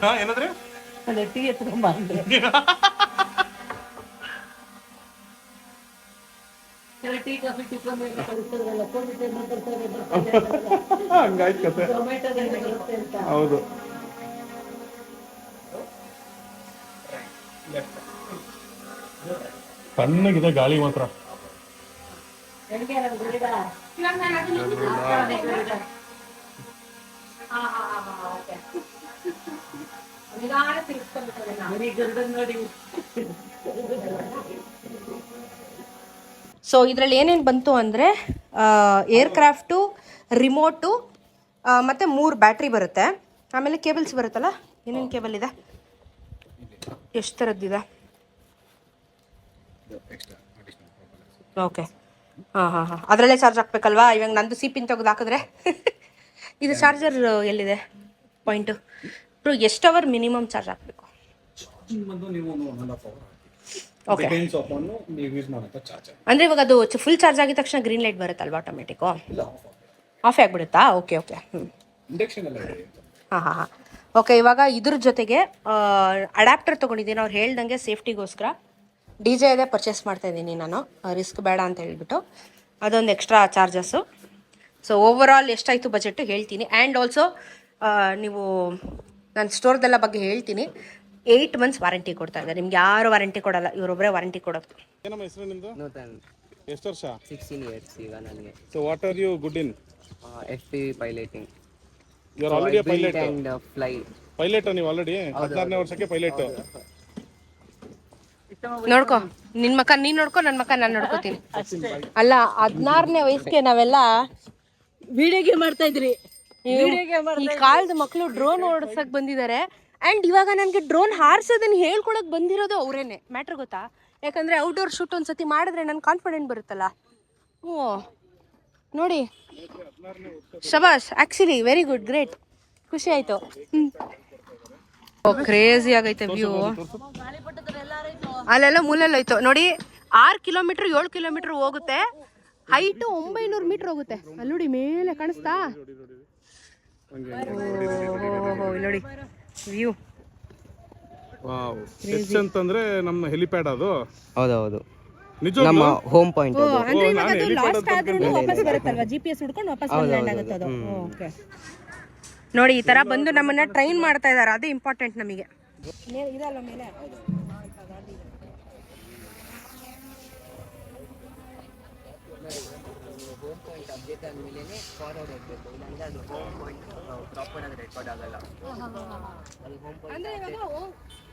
ಹಾ ಏನಂದ್ರೆ? ಅದೇ ಟೀ ಎತ್ಕೊಂಡ್ ಹಂಗಾಯ್ತು ಕತೆ. ಹೌದು. ತಣ್ಣಗಿದೆ ಗಾಳಿ ಮಾತ್ರ. ನನಗೆ ಸೊ ಇದರಲ್ಲಿ ಏನೇನು ಬಂತು ಅಂದರೆ ಏರ್ಕ್ರಾಫ್ಟು ರಿಮೋಟು ಮತ್ತು ಮೂರು ಬ್ಯಾಟ್ರಿ ಬರುತ್ತೆ. ಆಮೇಲೆ ಕೇಬಲ್ಸ್ ಬರುತ್ತಲ್ಲ ಏನೇನು ಕೇಬಲ್ ಇದೆ? ಎಷ್ಟು ಥರದ್ದಿದೆ ಓಕೆ ಹಾಂ ಹಾಂ ಹಾಂ. ಅದರಲ್ಲೇ ಚಾರ್ಜ್ ಹಾಕ್ಬೇಕಲ್ವಾ? ಇವಾಗ ನಂದು ಸಿ ಪಿನ್ ತೆಗೆದು ಹಾಕಿದ್ರೆ. ಇದು ಚಾರ್ಜರ್ ಎಲ್ಲಿದೆ? ಪಾಯಿಂಟು ಎಷ್ಟು ಅವರ್ ಮಿನಿಮಮ್ ಚಾರ್ಜ್ ಹಾಕಬೇಕು. ಡಿಪೆಂಡ್ಸ್ ಅಪಾನ್ ನೀವು ಯೂಸ್ ಮಾಡೋಂಥ ಚಾರ್ಜರ್ ಅಂದರೆ ಇವಾಗ ಅದು ಫುಲ್ ಚಾರ್ಜ್ ಆಗಿದ ತಕ್ಷಣ ಗ್ರೀನ್ ಲೈಟ್ ಬರುತ್ತಲ್ವಾ ಆಟೋಮೆಟಿಕ್ಕು ಇಲ್ಲ ಆಫ್ ಆಗ್ಬಿಡುತ್ತಾ? ಓಕೆ ಓಕೆ ಹ್ಞೂ ಇಂಡಕ್ಷನ್ ಹಾಂ ಹಾಂ ಓಕೆ ಇವಾಗ ಇದ್ರ ಜೊತೆಗೆ ಅಡಾಪ್ಟರ್ ತಗೊಂಡಿದ್ದೀನಿ. ಅವ್ರು ಹೇಳ್ದಂಗೆ ಸೇಫ್ಟಿಗೋಸ್ಕರ ಡಿ ಜೆ ಇದೆ ಪರ್ಚೇಸ್ ಮಾಡ್ತಾ ಇದ್ದೀನಿ ನಾನು. ರಿಸ್ಕ್ ಬೇಡ ಅಂತ ಹೇಳಿಬಿಟ್ಟು. ಅದೊಂದು extra charges so over all ಎಷ್ಟಾಯಿತು ಬಜೆಟ್ ಹೇಳ್ತೀನಿ. ಆ್ಯಂಡ್ ಆಲ್ಸೋ ನೀವು ನಾನು ಸ್ಟೋರ್ದೆಲ್ಲ ಬಗ್ಗೆ ಹೇಳ್ತೀನಿ. ಏಯ್ಟ್ ಮಂತ್ಸ್ ವಾರಂಟಿ ಕೊಡ್ತಾ ಇದ್ದಾರೆ. ನಿಮ್ಗೆ ಯಾರು ವಾರಂಟಿ ಕೊಡಲ್ಲ ಇವರೊಬ್ಬರೇ ವಾರಂಟಿ ಕೊಡೋದು. ಏನಮ್ಮ ಹೆಸರು ನಿಮ್ದು? ನೂತನ್. ಎಷ್ಟು ವರ್ಷ? ಸಿಕ್ಸ್ಟೀನ್ ಇಯರ್ಸ್ ಈಗ ನನಗೆ. So what are you good in F P piloting you are already pilot and fly pilot ನೀವು ಆಲ್ರೆಡಿ ಹದಿನಾರನೇ ವರ್ಷಕ್ಕೆ ಪೈಲಟ್ ನೋಡ್ಕೊ ನಿನ್ ಮಕ್ಕ ನೀನ್ ನೋಡ್ಕೊ ನನ್ ಮಕ್ಕ ನಾನು ನೋಡ್ಕೋತೀನಿ. ಅಲ್ಲ ಹದಿನಾರನೇ ವಯಸ್ಸಿಗೆ ನಾವೆಲ್ಲ ವಿಡಿಯೋ ಗೇಮ್ ಮಾಡ್ತಾ ಇದ್ರಿ. ಈ ಕಾಲದ ಮಕ್ಕಳು ಡ್ರೋನ್ ಓಡಿಸಕ್ ಬಂದಿದ್ದಾರೆ. ಅಂಡ್ ಇವಾಗ ನನಗೆ ಡ್ರೋನ್ ಹಾರಿಸೋದನ್ನು ಹೇಳ್ಕೊಳಕ್ಕೆ ಬಂದಿರೋದು ಅವರೇನೆ. ಮ್ಯಾಟ್ರ್ ಗೊತ್ತಾ? ಯಾಕಂದರೆ ಔಟ್ಡೋರ್ ಶೂಟ್ ಒಂದು ಸತಿ ಮಾಡಿದ್ರೆ ನನ್ನ ಕಾನ್ಫಿಡೆಂಟ್ ಬರುತ್ತಲ್ಲ. ಓ, ನೋಡಿ. ಶಬಾಷ್ ಆ್ಯಕ್ಚುಲಿ ವೆರಿ ಗುಡ್ ಗ್ರೇಟ್ ಖುಷಿ ಆಯ್ತು. ಕ್ರೇಜಿ ಆಗೈತೆ ವ್ಯೂ ಅಲ್ಲೆಲ್ಲ ಮೂಲೆಲ್ಲ ಹೋಯ್ತು ನೋಡಿ, ಆರು ಕಿಲೋಮೀಟರ್ ಏಳು ಕಿಲೋಮೀಟರ್ ಹೋಗುತ್ತೆ. ಹೈಟು ಒಂಬೈನೂರು ಮೀಟರ್ ಹೋಗುತ್ತೆ. ಅಲ್ಲಿ ನೋಡಿ ಮೇಲೆ ಕಾಣಿಸ್ತಾ? ನೋಡಿ. ವ್ಯೂ ವಾವ್ ಎಷ್ಟು ಅಂತಂದ್ರೆ ನಮ್ಮ ಹೆಲಿಪ್ಯಾಡ್ ಅದು? ಹೌದೌದು. ನಿಜ ನಮ್ಮ ಹೋಮ್ ಪಾಯಿಂಟ್ ಅದು. ಅಂದ್ರೆ ಇವಾಗ ಅದು ಲಾಸ್ಟ್ ಆದ್ರೂ ವಾಪಸ್ ಬರುತ್ತಲ್ವಾ? ಜಿ ಪಿ ಎಸ್ ಹುಡ್ಕೊಂಡು ವಾಪಸ್ ಲ್ಯಾಂಡ್ ಆಗುತ್ತೆ ಅದು? ಓಕೆ ನೋಡಿ ಈ ತರ ಬಂದು ನಮ್ಮನ್ನ ಟ್ರೈನ್ ಮಾಡ್ತಾ ಇದ್ದಾರೆ ಅದು ಇಂಪಾರ್ಟೆಂಟ್ ನಮಗೆ. ಇದಲ್ಲ ಮೇಲೆ?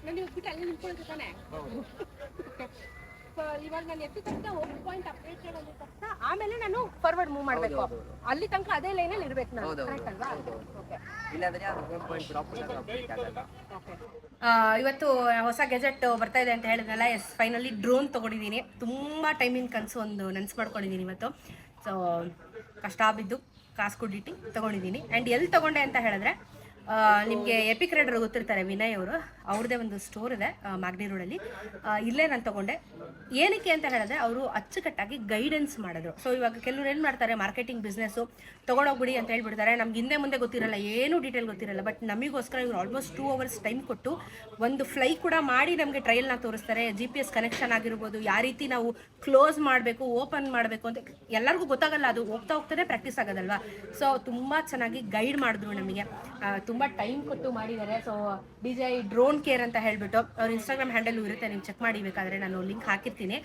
ಇವಾಗ ಬಿಟ್ಟು ಅಲ್ಲಿ ನಿಂತ್ಕೊಳ್ತೆ ತಾನೆ ಇವಾಗ ನಾನು ಹೋಮ್ ಪಾಯಿಂಟ್ ಅಪ್ಡೇಟ್ ಆಮೇಲೆ ನಾನು ಫಾರ್ವರ್ಡ್ ಮೂವ್ ಮಾಡಬೇಕು ಅಲ್ಲಿ ತನಕ ಅದೇ ಲೈನಲ್ಲಿ ಇರ್ಬೇಕು ಪಾಯಿಂಟ್ ಅಪ್ಡೇಟ್ ಆಗಲ್ಲ ಇವತ್ತು ಹೊಸ ಗೆಜೆಟ್ ಬರ್ತಾ ಇದೆ ಅಂತ ಹೇಳಿದ್ನಲ್ಲ. ಎಸ್ ಫೈನಲಿ ಡ್ರೋನ್ ತಗೊಂಡಿದ್ದೀನಿ. ತುಂಬ ಟೈಮಿನ ಕನಸು ಒಂದು ನೆನ್ಸ್ ಮಾಡ್ಕೊಂಡಿದ್ದೀನಿ ಇವತ್ತು. ಸೊ ಕಷ್ಟ ಬಿದ್ದು ಕಾಸು ಕೊಡಿಟ್ಟು ತೊಗೊಂಡಿದ್ದೀನಿ. ಆ್ಯಂಡ್ ಎಲ್ಲಿ ತೊಗೊಂಡೆ ಅಂತ ಹೇಳಿದ್ರೆ ನಿಮಗೆ ಎಪಿಕ್ ರೈಡರ್ ಗೊತ್ತಿರ್ತಾರೆ, ವಿನಯ್ ಅವರು. ಅವ್ರದ್ದೇ ಒಂದು ಸ್ಟೋರ್ ಇದೆ ಮಾಗಡಿ ರೋಡಲ್ಲಿ ಇಲ್ಲೇ ನಾನು ತಗೊಂಡೆ. ಏನಕ್ಕೆ ಅಂತ ಹೇಳಿದ್ರೆ, ಅವರು ಅಚ್ಚುಕಟ್ಟಾಗಿ ಗೈಡೆನ್ಸ್ ಮಾಡಿದ್ರು. ಸೊ ಇವಾಗ ಕೆಲವರು ಏನು ಮಾಡ್ತಾರೆ ಮಾರ್ಕೆಟಿಂಗ್ ಬಿಸ್ನೆಸ್ಸು ತೊಗೊಂಡೋಗ್ಬಿಡಿ ಅಂತ ಹೇಳ್ಬಿಡ್ತಾರೆ. ನಮ್ಗೆ ಹಿಂದೆ ಮುಂದೆ ಗೊತ್ತಿರಲ್ಲ, ಏನೂ ಡೀಟೇಲ್ ಗೊತ್ತಿರಲ್ಲ ಬಟ್ ನಮಗೋಸ್ಕರ ಇವರು ಆಲ್ಮೋಸ್ಟ್ ಟೂ ಅವರ್ಸ್ ಟೈಮ್ ಕೊಟ್ಟು ಒಂದು ಫ್ಲೈ ಕೂಡ ಮಾಡಿ ನಮಗೆ ಟ್ರಯಲ್ನ ತೋರಿಸ್ತಾರೆ. ಜಿ ಪಿ ಎಸ್ ಕನೆಕ್ಷನ್ ಆಗಿರ್ಬೋದು, ಯಾವ ರೀತಿ ನಾವು ಕ್ಲೋಸ್ ಮಾಡಬೇಕು ಓಪನ್ ಮಾಡಬೇಕು ಅಂತ ಎಲ್ಲರಿಗೂ ಗೊತ್ತಾಗಲ್ಲ, ಅದು ಹೋಗ್ತಾ ಹೋಗ್ತಾನೆ ಪ್ರಾಕ್ಟೀಸ್ ಆಗೋದಲ್ವಾ? ಸೊ ತುಂಬ ಚೆನ್ನಾಗಿ ಗೈಡ್ ಮಾಡಿದ್ರು ನಮಗೆ. ತುಂಬ ಟೈಮ್ ಕೊಟ್ಟು ಮಾಡಿದ್ದಾರೆ. So D J drone care ಅಂತ ಹೇಳ್ಬಿಟ್ಟು ಅವ್ರ ಇನ್ಸ್ಟಾಗ್ರಾಮ್ ಹ್ಯಾಂಡಲ್ ಇರುತ್ತೆ. ನೀವು ಚೆಕ್ ಮಾಡಿ ಬೇಕಾದ್ರೆ ನಾನು ಲಿಂಕ್ ಹಾಕಿರ್ತೀನಿ.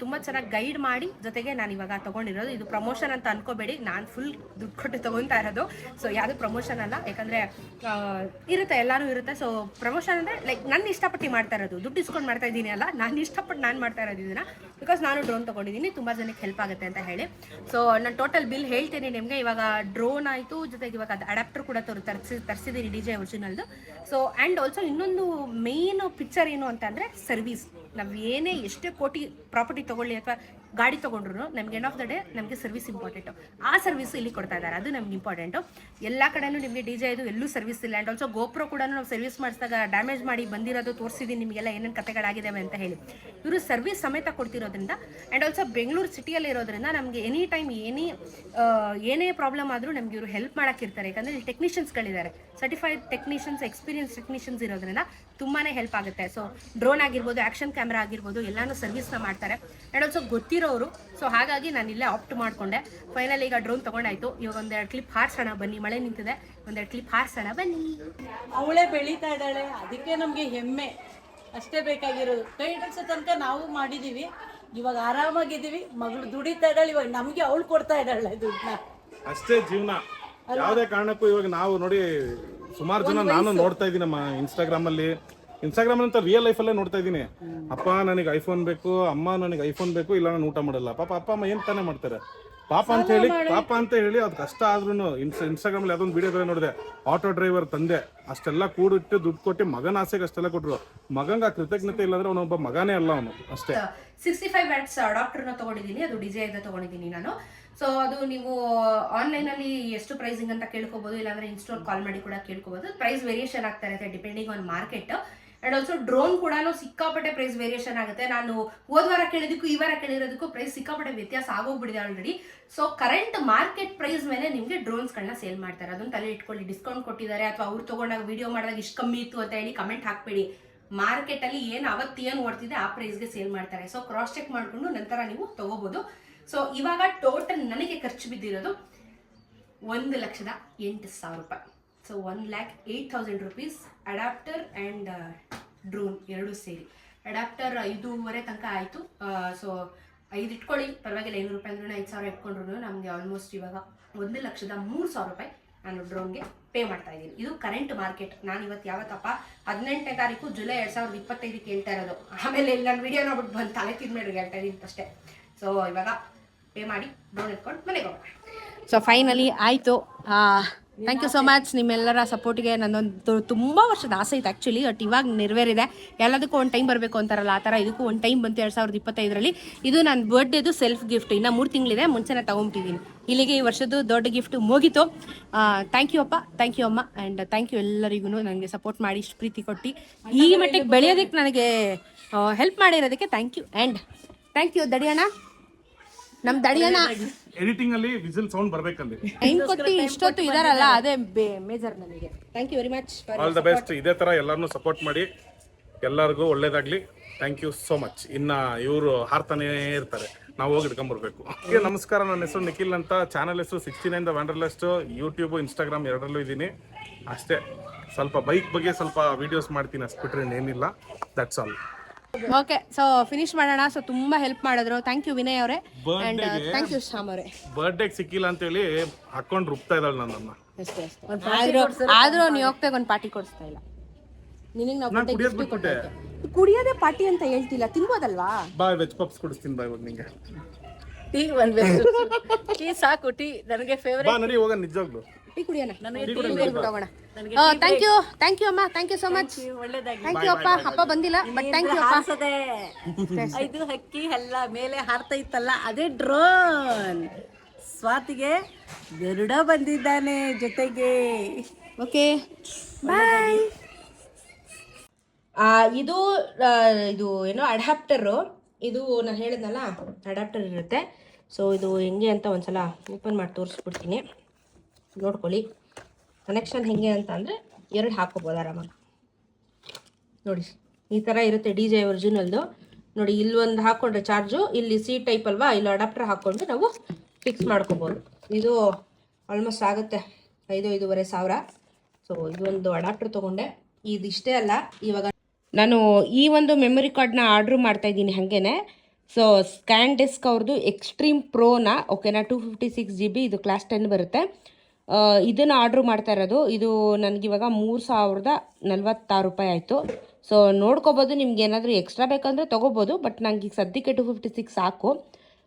ತುಂಬ ಚೆನ್ನಾಗಿ ಗೈಡ್ ಮಾಡಿ ಜೊತೆಗೆ ನಾನು ಇವಾಗ ತಗೊಂಡಿರೋದು. ಇದು ಪ್ರಮೋಷನ್ ಅಂತ ಅನ್ಕೋಬೇಡಿ. ನಾನು ಫುಲ್ ದುಡ್ಡು ಕೊಟ್ಟು ತೊಗೊತಾ ಇರೋದು. ಸೊ ಯಾವುದು ಪ್ರಮೋಷನ್ ಅಲ್ಲ. ಯಾಕಂದರೆ ಇರುತ್ತೆ. ಎಲ್ಲಾನು ಇರುತ್ತೆ. ಸೊ ಪ್ರಮೋಷನ್ ಅಂದರೆ ಲೈಕ್ ನನ್ನ ಇಷ್ಟಪಟ್ಟು ಮಾಡ್ತಾ ಇರೋದು. ದುಡ್ಡು ಇಸ್ಕೊಂಡು ಮಾಡ್ತಾ ಇದ್ದೀನಿ ಅಲ್ಲ. ನಾನು ಇಷ್ಟಪಟ್ಟು ನಾನು ಮಾಡ್ತಾ ಇರೋದು ಇದನ್ನ. ಬಿಕಾಸ್ ನಾನು ಡ್ರೋನ್ ತೊಗೊಂಡಿದ್ದೀನಿ. ತುಂಬ ಜನಕ್ಕೆ ಹೆಲ್ಪ್ ಆಗುತ್ತೆ ಅಂತ ಹೇಳಿ. ಸೊ ನಾನು ಟೋಟಲ್ ಬಿಲ್ ಹೇಳ್ತೀನಿ ನಿಮಗೆ. ಇವಾಗ ಡ್ರೋನ್ ಆಯಿತು. ಜೊತೆಗೆ ಇವಾಗ ಅದು ಅಡಾಪ್ಟರ್ ಕೂಡ ತೋರು ತರಿಸಿ ತರಿಸಿದ್ದೀನಿ ಡಿ ಜೆ ಒರಿಜಿನಲ್ದು. ಸೊ ಆ್ಯಂಡ್ ಆಲ್ಸೋ ಇನ್ನೊಂದು ಮೇನ್ ಪಿಕ್ಚರ್ ಏನು ಅಂತಂದರೆ ಸರ್ವಿಸ್ ನಾವು ಏನೇ ಎಷ್ಟೇ ಕೋಟಿ ಪ್ರಾಪರ್ಟಿ ತೊಗೊಳ್ಳಿ ಅಥವಾ ಗಾಡಿ ತೊಗೊಂಡ್ರು ನಮ್ಗೆ ಎಂಡ್ ಆಫ್ ದ ಡೇ ನಮಗೆ ಸರ್ವಿಸ್ ಇಂಪಾರ್ಟೆಂಟು ಆ ಸರ್ವಿಸ್ ಇಲ್ಲಿ ಕೊಡ್ತಾ ಇದ್ದಾರೆ. ಅದು ನಮ್ಗೆ ಇಂಪಾರ್ಟೆಂಟು ಎಲ್ಲ ಕಡೆನೂ ನಿಮಗೆ ಡಿ ಜೆ ಇದು ಎಲ್ಲೂ ಸರ್ವಿಸ್ ಇಲ್ಲ. ಆ್ಯಂಡ್ ಆಲ್ಸೋ ಗೋಪ್ರೋ ಕೂಡ ನಾವು ಸರ್ವಿಸ್ ಮಾಡಿಸಿದಾಗ ಡ್ಯಾಮೇಜ್ ಮಾಡಿ ಬಂದಿರೋದು ತೋರಿಸಿದ್ದೀನಿ ನಿಮಗೆಲ್ಲ ಏನೇನು ಕತೆಗಳಾಗಿದ್ದಾವೆ ಅಂತ ಹೇಳಿ. ಇವರು ಸರ್ವಿಸ್ ಸಮೇತ ಕೊಡ್ತಿರೋದ್ರಿಂದ ಆ್ಯಂಡ್ ಆಲ್ಸೋ ಬೆಂಗಳೂರು ಸಿಟಿಯಲ್ಲಿ ಇರೋದ್ರಿಂದ ನಮಗೆ ಎನಿ ಟೈಮ್ ಏನೇ ಏನೇ ಪ್ರಾಬ್ಲಮ್ ಆದರೂ ನಮಗೆ ಇವರು ಹೆಲ್ಪ್ ಮಾಡೋಕ್ಕಿರ್ತಾರೆ ಯಾಕಂದರೆ ಇಲ್ಲಿ ಟೆಕ್ನಿಷಿಯನ್ಸ್ಗಳಿದ್ದಾರೆ ಸರ್ಟಿಫೈಡ್ ಟೆಕ್ನಿಷಿಯನ್ಸ್ ಎಕ್ಸ್ಪೀರಿಯನ್ಸ್ ಟೆಕ್ನಿಷಿಯನ್ಸ್ ಇರೋದ್ರಿಂದ ತುಂಬಾ ಹೆಲ್ಪ್ ಆಗುತ್ತೆ. ಸೊ ಡ್ರೋನ್ ಆಗಿರ್ಬೋದು ಆ್ಯಕ್ಷನ್ ಕ್ಯಾಮ್ರಾ ಆಗಿರ್ಬೋದು ಎಲ್ಲಾನು ಸರ್ವಿಸ್ನ ಮಾಡ್ತಾರೆ. ಆ್ಯಂಡ್ ಆಲ್ಸೋ ಗೊತ್ತಿರೋರು ಸೊ ಹಾಗಾಗಿ ನಾನು ಇಲ್ಲೇ ಆಪ್ಟ್ ಮಾಡಿಕೊಂಡೆ. ಫೈನಲ್ ಈಗ ಡ್ರೋನ್ ತೊಗೊಂಡಾಯ್ತು. ಇವಾಗ ಒಂದೆರಡು ಕ್ಲಿಪ್ ಹಾರ್ಸೋಣ ಬನ್ನಿ. ಮಳೆ ನಿಂತಿದೆ. ಒಂದೆರಡು ಕ್ಲಿಪ್ ಹಾರ್ಸೋಣ ಬನ್ನಿ. ಅವಳೇ ಬೆಳೀತಾ ಇದ್ದಾಳೆ. ಅದಕ್ಕೆ ನಮಗೆ ಹೆಮ್ಮೆ. ಅಷ್ಟೇ ಬೇಕಾಗಿರೋದು. ಕೈ ಹಿಡಿಸೋ ತನಕ ನಾವು ಮಾಡಿದ್ದೀವಿ ಇವಾಗ ಆರಾಮಾಗಿದ್ದೀವಿ. ಮಗಳು ದುಡಿತಾ ಇದ್ದಾಳೆ. ಇವಾಗ ನಮಗೆ ಅವಳು ಕೊಡ್ತಾ ಇದ್ದಾಳೆ ದುಡ್ಡನ್ನ. ಅಷ್ಟೇ ಜೀವನ. ಯಾವುದೇ ಕಾರಣಕ್ಕೂ ಇವಾಗ ನಾವು ನೋಡಿ ಸುಮಾರು ಜನ ನಾನು ನೋಡ್ತಾ ಇದ್ದೀನಮ್ಮ ಇನ್ಸ್ಟಾಗ್ರಾಮ್ ಅಲ್ಲಿ ಇನ್ಸ್ಟಾಗ್ರಾಮ್ ಅಂತ ರಿಯಲ್ ಲೈಫ್ ಅಲ್ಲೇ ನೋಡ್ತಾ ಇದ್ದೀನಿ. ಅಪ್ಪ ನನಗೆ ಐಫೋನ್ ಬೇಕು ಅಮ್ಮ ನನಗೆ ಐಫೋನ್ ಬೇಕು ಇಲ್ಲ ನಾನು ಊಟ ಮಾಡಲ್ಲ. ಪಾಪ ಅಪ್ಪ ಅಮ್ಮ ಏನ್ ತಾನೇ ಮಾಡ್ತಾರೆ? ಪಾಪ ಅಂತ ಹೇಳಿ ಪಾಪ ಅಂತ ಹೇಳಿ ಅದು ಕಷ್ಟ ಆದ್ರೂ ಇನ್ಸ್ಟಾಗ್ರಾಮ್ ಅಲ್ಲಿ ಅದೊಂದು ವಿಡಿಯೋ ನೋಡಿದೆ. ಆಟೋ ಡ್ರೈವರ್ ತಂದೆ ಅಷ್ಟೆಲ್ಲ ಕೂಡಿಟ್ಟು ದುಡ್ಡು ಕೊಟ್ಟು ಮಗನ ಆಸೆಗೆ ಅಷ್ಟೆಲ್ಲ ಕೊಟ್ರು. ಮಗಂಗ ಆ ಕೃತಜ್ಞತೆ ಇಲ್ಲಾಂದ್ರೆ ಅವನೊಬ್ಬ ಮಗನೇ ಅಲ್ಲ ಅವನು ಅಷ್ಟೇ. ಸಿಕ್ಸ್ಟಿ ಫೈವ್ ವ್ಯಾಟ್ಸ್ ಅಡಾಪ್ಟರ್ನ ತಗೊಂಡಿದ್ದೀನಿ ಅದು ಡಿಜೆ ತೊಗೊಂಡಿದ್ದೀನಿ ನಾನು. ಸೊ ಅದು ನೀವು ಆನ್ಲೈನಲ್ಲಿ ಎಷ್ಟು ಪ್ರೈಸಿಂಗ್ ಅಂತ ಕೇಳ್ಕೋಬಹುದು ಇಲ್ಲಾಂದ್ರೆ ಇನ್ಸ್ಟೋರ್ ಕಾಲ್ ಮಾಡಿ ಕೂಡ ಕೇಳ್ಕೋಬಹುದು ಪ್ರೈಸ್ ವೇರಿಯೇಷನ್ ಆಗ್ತಾ ಇರುತ್ತೆ depending on market and also drone ಕೂಡ ಸಿಕ್ಕಾಪಟ್ಟೆ ಪ್ರೈಸ್ ವೇರಿಯೇಷನ್ ಆಗುತ್ತೆ. ನಾನು ಹೋದ ವಾರ ಕೇಳಿದಕ್ಕೂ ಈ ವಾರ ಕೇಳಿರೋದಕ್ಕೂ ಪ್ರೈಸ್ ಸಿಕ್ಕಾಪಟ್ಟೆ ವ್ಯತ್ಯಾಸ ಆಗೋಗ್ಬಿಡಿದೆ already so current market price ಮೇಲೆ ನಿಮಗೆ ಡ್ರೋನ್ಸ್ಗಳನ್ನ ಸೇಲ್ ಮಾಡ್ತಾರೆ. ಅದನ್ನ ತಲೆ ಇಟ್ಕೊಳ್ಳಿ. ಡಿಸ್ಕೌಂಟ್ ಕೊಟ್ಟಿದ್ದಾರೆ ಅಥವಾ ಅವ್ರು ತಗೊಂಡಾಗ ವಿಡಿಯೋ ಮಾಡಿದಾಗ ಇಷ್ಟು ಕಮ್ಮಿ ಇತ್ತು ಅಂತ ಹೇಳಿ ಕಮೆಂಟ್ ಹಾಕ್ಬೇಡಿ. ಮಾರ್ಕೆಟ್ ಅಲ್ಲಿ ಏನು ಅವತ್ತೇನು ಓಡ್ತಿದೆ ಆ ಪ್ರೈಸ್ಗೆ ಸೇಲ್ ಮಾಡ್ತಾರೆ. ಸೊ ಕ್ರಾಸ್ ಚೆಕ್ ಮಾಡಿಕೊಂಡು ನಂತರ ನೀವು ತಗೋಬಹುದು ಸೊ ಇವಾಗ ಟೋಟಲ್ ನನಗೆ ಖರ್ಚು ಬಿದ್ದಿರೋದು ಒಂದು ಲಕ್ಷದ ಎಂಟು ಸಾವಿರ ರೂಪಾಯಿ. So one lakh eight thousand rupees adapter and drone ಎರಡೂ ಸೇರಿ. ಅಡಾಪ್ಟರ್ ಐದೂವರೆ ತನಕ ಆಯಿತು. ಸೊ ಐದು ಇಟ್ಕೊಳ್ಳಿ. ಪರವಾಗಿಲ್ಲ, ಐನೂರು ರೂಪಾಯಿ ಅಂದ್ರೂ ಐದು ಸಾವಿರ ಇಟ್ಕೊಂಡ್ರು ನಮಗೆ ಆಲ್ಮೋಸ್ಟ್ ಇವಾಗ ಒಂದು ಲಕ್ಷದ ಮೂರು ಸಾವಿರ ರೂಪಾಯಿ ನಾನು ಡ್ರೋನ್ಗೆ ಪೇ ಮಾಡ್ತಾ ಇದ್ದೀನಿ. ಇದು ಕರೆಂಟ್ ಮಾರ್ಕೆಟ್ ನಾನು ಇವತ್ತು ಯಾವತ್ತಪ್ಪ, ಹದಿನೆಂಟನೇ ತಾರೀಕು ಜುಲೈ ಎರಡು ಸಾವಿರದ ಇಪ್ಪತ್ತೈದಕ್ಕೆ ಹೇಳ್ತಾ ಇರೋದು. ಆಮೇಲೆ ಇಲ್ಲಿ ನಾನು ವಿಡಿಯೋ ನೋಡ್ಬಿಟ್ಟು ಬಂದು ತಲೆ ತಿನ್ಬೇಡ್ರಿ ಹೇಳ್ತಾ ಇದ್ದೀನಿ ಅಷ್ಟೇ. ಸೊ ಇವಾಗ ಪೇ ಮಾಡಿ ಲೋನ್ ಎತ್ಕೊಂಡು ಮನೆಗೆ ಹೋಗೋಣ ಸೊ ಫೈನಲಿ ಆಯಿತು. ಥ್ಯಾಂಕ್ ಯು ಸೊ ಮಚ್ ನಿಮ್ಮೆಲ್ಲರ ಸಪೋರ್ಟಿಗೆ ನನ್ನೊಂದು ತುಂಬ ವರ್ಷದ ಆಸೆ ಇತ್ತು ಆ್ಯಕ್ಚುಲಿ ಬಟ್ ಇವಾಗ ನೆರವೇರಿದೆ. ಎಲ್ಲದಕ್ಕೂ ಒಂದು ಟೈಮ್ ಬರಬೇಕು ಅಂತಾರಲ್ಲ ಆ ಥರ ಇದಕ್ಕೂ ಒಂದು ಟೈಮ್ ಬಂತು ಎರಡು ಸಾವಿರದ ಇಪ್ಪತ್ತೈದರಲ್ಲಿ. ಇದು ನನ್ನ ಬರ್ಡೇದು ಸೆಲ್ಫ್ ಗಿಫ್ಟ್ ಇನ್ನು ಮೂರು ತಿಂಗಳಿದೆ ಮುಂಚೆನೇ ತೊಗೊಂಬಿಟ್ಟಿದ್ದೀನಿ. ಇಲ್ಲಿಗೆ ಈ ವರ್ಷದ್ದು ದೊಡ್ಡ ಗಿಫ್ಟ್ ಮುಗಿತು. ಥ್ಯಾಂಕ್ ಯು ಅಪ್ಪ ಥ್ಯಾಂಕ್ ಯು ಅಮ್ಮ ಆ್ಯಂಡ್ ಥ್ಯಾಂಕ್ ಯು ಎಲ್ಲರಿಗೂ ನನಗೆ ಸಪೋರ್ಟ್ ಮಾಡಿ ಇಷ್ಟು ಪ್ರೀತಿ ಕೊಟ್ಟು. ಈ ಮಟ್ಟಿಗೆ ಬೆಳೆಯೋದಕ್ಕೆ ನನಗೆ help ಮಾಡಿರೋದಕ್ಕೆ thank you and thank you ದಡಿಯಣ್ಣ ನಮ್ಮ ದಡಿಯಣ್ಣ ಎಡಿಟಿಂಗ್ ಅಲ್ಲಿ ವಿಸಿಲ್ ಸೌಂಡ್ ಬರ್ಬೇಕಲ್ಲಿ. ಟೈಮ್ ಕೊಟ್ಟಿ ಇಷ್ಟೊತ್ತು ಇದಾರಲ್ಲ ಅದೇ ಮೇಜರ್ ನನಗೆ. Thank you very much all the best ಇದೆ ತರ ಎಲ್ಲಾರನ್ನೂ ಸಪೋರ್ಟ್ ಮಾಡಿ. ಎಲ್ಲರಿಗೂ ಒಳ್ಳೇದಾಗ್ಲಿ. ಥ್ಯಾಂಕ್ ಯು ಸೋ ಮಚ್ ಇನ್ನ ಇವರು ಹಾರ್ತಾನೇ ಇರ್ತಾರೆ. ನಾವು ಹೋಗಿ ಇಟ್ಕೊಂಡ್ಬರ್ಬೇಕು ಓಕೆ ನಮಸ್ಕಾರ. ನನ್ನ ಹೆಸರು ನಿಖಿಲ್ ಅಂತ. ಚಾನಲ್ ಹೆಸರು sixty nine the wanderlust YouTube Instagram ಎರಡರಲ್ಲೂ ಇದ್ದೀನಿ ಅಷ್ಟೇ. ಸ್ವಲ್ಪ ಬೈಕ್ ಬಗ್ಗೆ ಸ್ವಲ್ಪ ವಿಡಿಯೋಸ್ ಮಾಡ್ತೀನಿ ಅಷ್ಟು ಬಿಟ್ರೆ ಏನಿಲ್ಲ that's all okay so finish ಮಾಡೋಣ. ಸೊ ತುಂಬಾ ಹೆಲ್ಪ್ ಮಾಡಿದ್ರು. ಥ್ಯಾಂಕ್ ಯು ವಿನಯ್ ಅವರೇ. ಅಂಡ್ ಥ್ಯಾಂಕ್ ಯು ಶ್ಯಾಮ್ ಅವರೇ. ಬರ್ಡೇಗೆ ಸಿಕ್ಕಿಲ್ಲ ಅಂತೇಳಿ ಹಾಕೊಂಡು ರುಬ್ತಾ ಇದ್ದಾಳೆ ನನ್ನನ್ನು. ಅಷ್ಟೇ ಅಷ್ಟೇ. ಆದ್ರೂ ಆದ್ರೂ ನೀವು ಹೋಗ್ತಾಗ ಒಂದು ಪಾರ್ಟಿ ಕೊಡಿಸ್ತಾ ಇಲ್ಲ. ನಿನಗೆ ನಾವು. ಕುಡಿಯೋದೇ ಪಾರ್ಟಿ ಅಂತ ಹೇಳ್ತಿಲ್ಲ. ತಿನ್ಬೋದಲ್ವಾ? ಬಾಯ್ ವೆಜ್ ಪಪ್ಸ್ ಕುಡಿಸ್ತೀನಿ ಬಾಯ್ ಇವಾಗ ನಿಂಗೆ. ಟೀ ಒಂದು ಟೀ ಸಾಕು ಟೀ. ನನಗೆ ಫೇವರೇಟ್ ಬಾ ನಡಿ ಹೋಗ ನಿಜವಾಗ್ಲು. ಟೀ ಕುಡಿಯೋಣ. ನನಗೆ ಟೀ ಟೀ ಬೇಕು. ತಗೋಣ ನನಗೆ ಥ್ಯಾಂಕ್ ಯು ಥ್ಯಾಂಕ್ ಯು ಅಮ್ಮ. ಥ್ಯಾಂಕ್ ಯು ಸೋ ಮಚ್ ಒಳ್ಳೇದಾಗಿ ಥ್ಯಾಂಕ್ ಯು ಅಪ್ಪ. ಅಪ್ಪ ಬಂದಿಲ್ಲ ಬಟ್ ಥ್ಯಾಂಕ್ ಯು ಅಪ್ಪ. ಹಾರ್ಸದೆ. ಇದು ಹಕ್ಕಿ ಎಲ್ಲ ಮೇಲೆ ಹಾರ್ತಾ ಇತ್ತಲ್ಲ ಅದೇ ಡ್ರೋನ್. ಸ್ವಾತಿಗೆ ಗರುಡ ಬಂದಿದ್ದಾನೆ ಜೊತೆಗೆ. ಓಕೆ ಬಾಯ್ ಇದು ಆ, ಇದು ಏನೋ ಅಡಾಪ್ಟರು ಇದು ನಾನು ಹೇಳಿದ್ನಲ್ಲ ಅಡಾಪ್ಟರ್ ಇರುತ್ತೆ. ಸೊ ಇದು ಹೆಂಗೆ ಅಂತ ಒಂದ್ಸಲ ಓಪನ್ ಮಾಡಿ ತೋರಿಸ್ಬಿಡ್ತೀನಿ. ನೋಡ್ಕೊಳ್ಳಿ. ಕನೆಕ್ಷನ್ ಹೆಂಗೆ ಅಂತ ಅಂದರೆ ಎರಡು ಹಾಕೋಬೋದು ಆರಾಮಾಗಿ. ನೋಡಿ, ಈ ಥರ ಇರುತ್ತೆ ಡಿ ಜೆ ಒರಿಜಿನಲ್ದು ನೋಡಿ, ಇಲ್ಲಿ ಒಂದು ಹಾಕ್ಕೊಂಡ್ರೆ ಚಾರ್ಜು ಇಲ್ಲಿ ಸಿ ಟೈಪ್ ಅಲ್ವಾ, ಇಲ್ಲಿ ಅಡಾಪ್ಟರ್ ಹಾಕ್ಕೊಂಡು ನಾವು ಫಿಕ್ಸ್ ಮಾಡ್ಕೋಬೋದು. ಇದು ಆಲ್ಮೋಸ್ಟ್ ಆಗುತ್ತೆ, ಐದು, ಐದೂವರೆ ಸಾವಿರ. ಸೊ ಇದೊಂದು ಅಡಾಪ್ಟರ್ ತೊಗೊಂಡೆ. ಇದಿಷ್ಟೇ ಅಲ್ಲ, ಇವಾಗ ನಾನು ಈ ಒಂದು ಮೆಮೊರಿ ಕಾರ್ಡ್ನ ಆರ್ಡ್ರ್ ಮಾಡ್ತಾ ಇದ್ದೀನಿ ಹಾಗೇನೆ. ಸೊ ಸ್ಕ್ಯಾನ್ ಡೆಸ್ಕ್ ಅವ್ರದ್ದು ಎಕ್ಸ್ಟ್ರೀಮ್ ಪ್ರೋನ ಓಕೆನಾ two fifty six G B ಇದು ಕ್ಲಾಸ್ ಟೆನ್ ಬರುತ್ತೆ. ಇದನ್ನು ಆರ್ಡ್ರ್ ಮಾಡ್ತಾ ಇರೋದು. ಇದು ನನಗಿವಾಗ ಮೂರು ಸಾವಿರದ ನಲ್ವತ್ತಾರು ರೂಪಾಯಿ ಆಯಿತು. ಸೊ ನೋಡ್ಕೋಬೋದು, ನಿಮ್ಗೆ ಏನಾದರೂ ಎಕ್ಸ್ಟ್ರಾ ಬೇಕಂದರೆ ತೊಗೋಬೋದು ಬಟ್ ನನಗೆ ಈಗ ಸದ್ಯಕ್ಕೆ ಟು ಫಿಫ್ಟಿ ಸಿಕ್ಸ್ ಸಾಕು.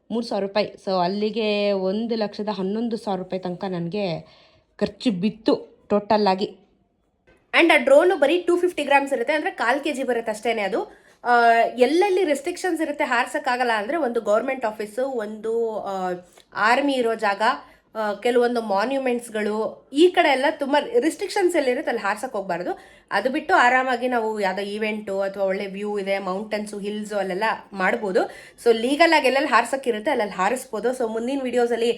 ಮೂರು ಸಾವಿರ ರೂಪಾಯಿ. ಸೊ ಅಲ್ಲಿಗೆ ಒಂದು ಲಕ್ಷದ ಹನ್ನೊಂದು ಸಾವಿರ ರೂಪಾಯಿ ತನಕ ನನಗೆ ಖರ್ಚು ಬಿತ್ತು ಟೋಟಲ್ಲಾಗಿ ಆ್ಯಂಡ್ ಆ ಡ್ರೋನು ಬರೀ ಟೂ ಫಿಫ್ಟಿ ಗ್ರಾಮ್ಸ್ ಇರುತ್ತೆ. ಅಂದರೆ ಕಾಲು ಕೆ ಜಿ ಬರುತ್ತೆ ಅಷ್ಟೇ ಅದು. ಎಲ್ಲೆಲ್ಲಿ ರೆಸ್ಟ್ರಿಕ್ಷನ್ಸ್ ಇರುತ್ತೆ ಹಾರ್ಸೋಕ್ಕಾಗಲ್ಲ ಅಂದರೆ ಒಂದು ಗೌರ್ಮೆಂಟ್ ಆಫೀಸು ಒಂದು ಆರ್ಮಿ ಇರೋ ಜಾಗ ಕೆಲವೊಂದು ಮಾನ್ಯುಮೆಂಟ್ಸ್ಗಳು ಈ ಕಡೆ ಎಲ್ಲ ತುಂಬ ರಿಸ್ಟ್ರಿಕ್ಷನ್ಸ್ ಎಲ್ಲಿರುತ್ತೆ ಅಲ್ಲಿ ಹಾರ್ಸಕ್ಕೆ ಹೋಗ್ಬಾರ್ದು. ಅದು ಬಿಟ್ಟು ಆರಾಮಾಗಿ ನಾವು ಯಾವುದೋ ಈವೆಂಟು ಅಥವಾ ಒಳ್ಳೆ ವ್ಯೂ ಇದೆ ಮೌಂಟನ್ಸು ಹಿಲ್ಸು ಅಲ್ಲೆಲ್ಲ ಮಾಡ್ಬೋದು. ಸೊ ಲೀಗಲ್ ಆಗಿ ಎಲ್ಲೆಲ್ಲಿ ಹಾರ್ಸಕ್ಕಿರುತ್ತೆ ಅಲ್ಲೆಲ್ಲಿ ಹಾರಿಸ್ಬೋದು. ಸೊ ಮುಂದಿನ ವೀಡಿಯೋಸಲ್ಲಿ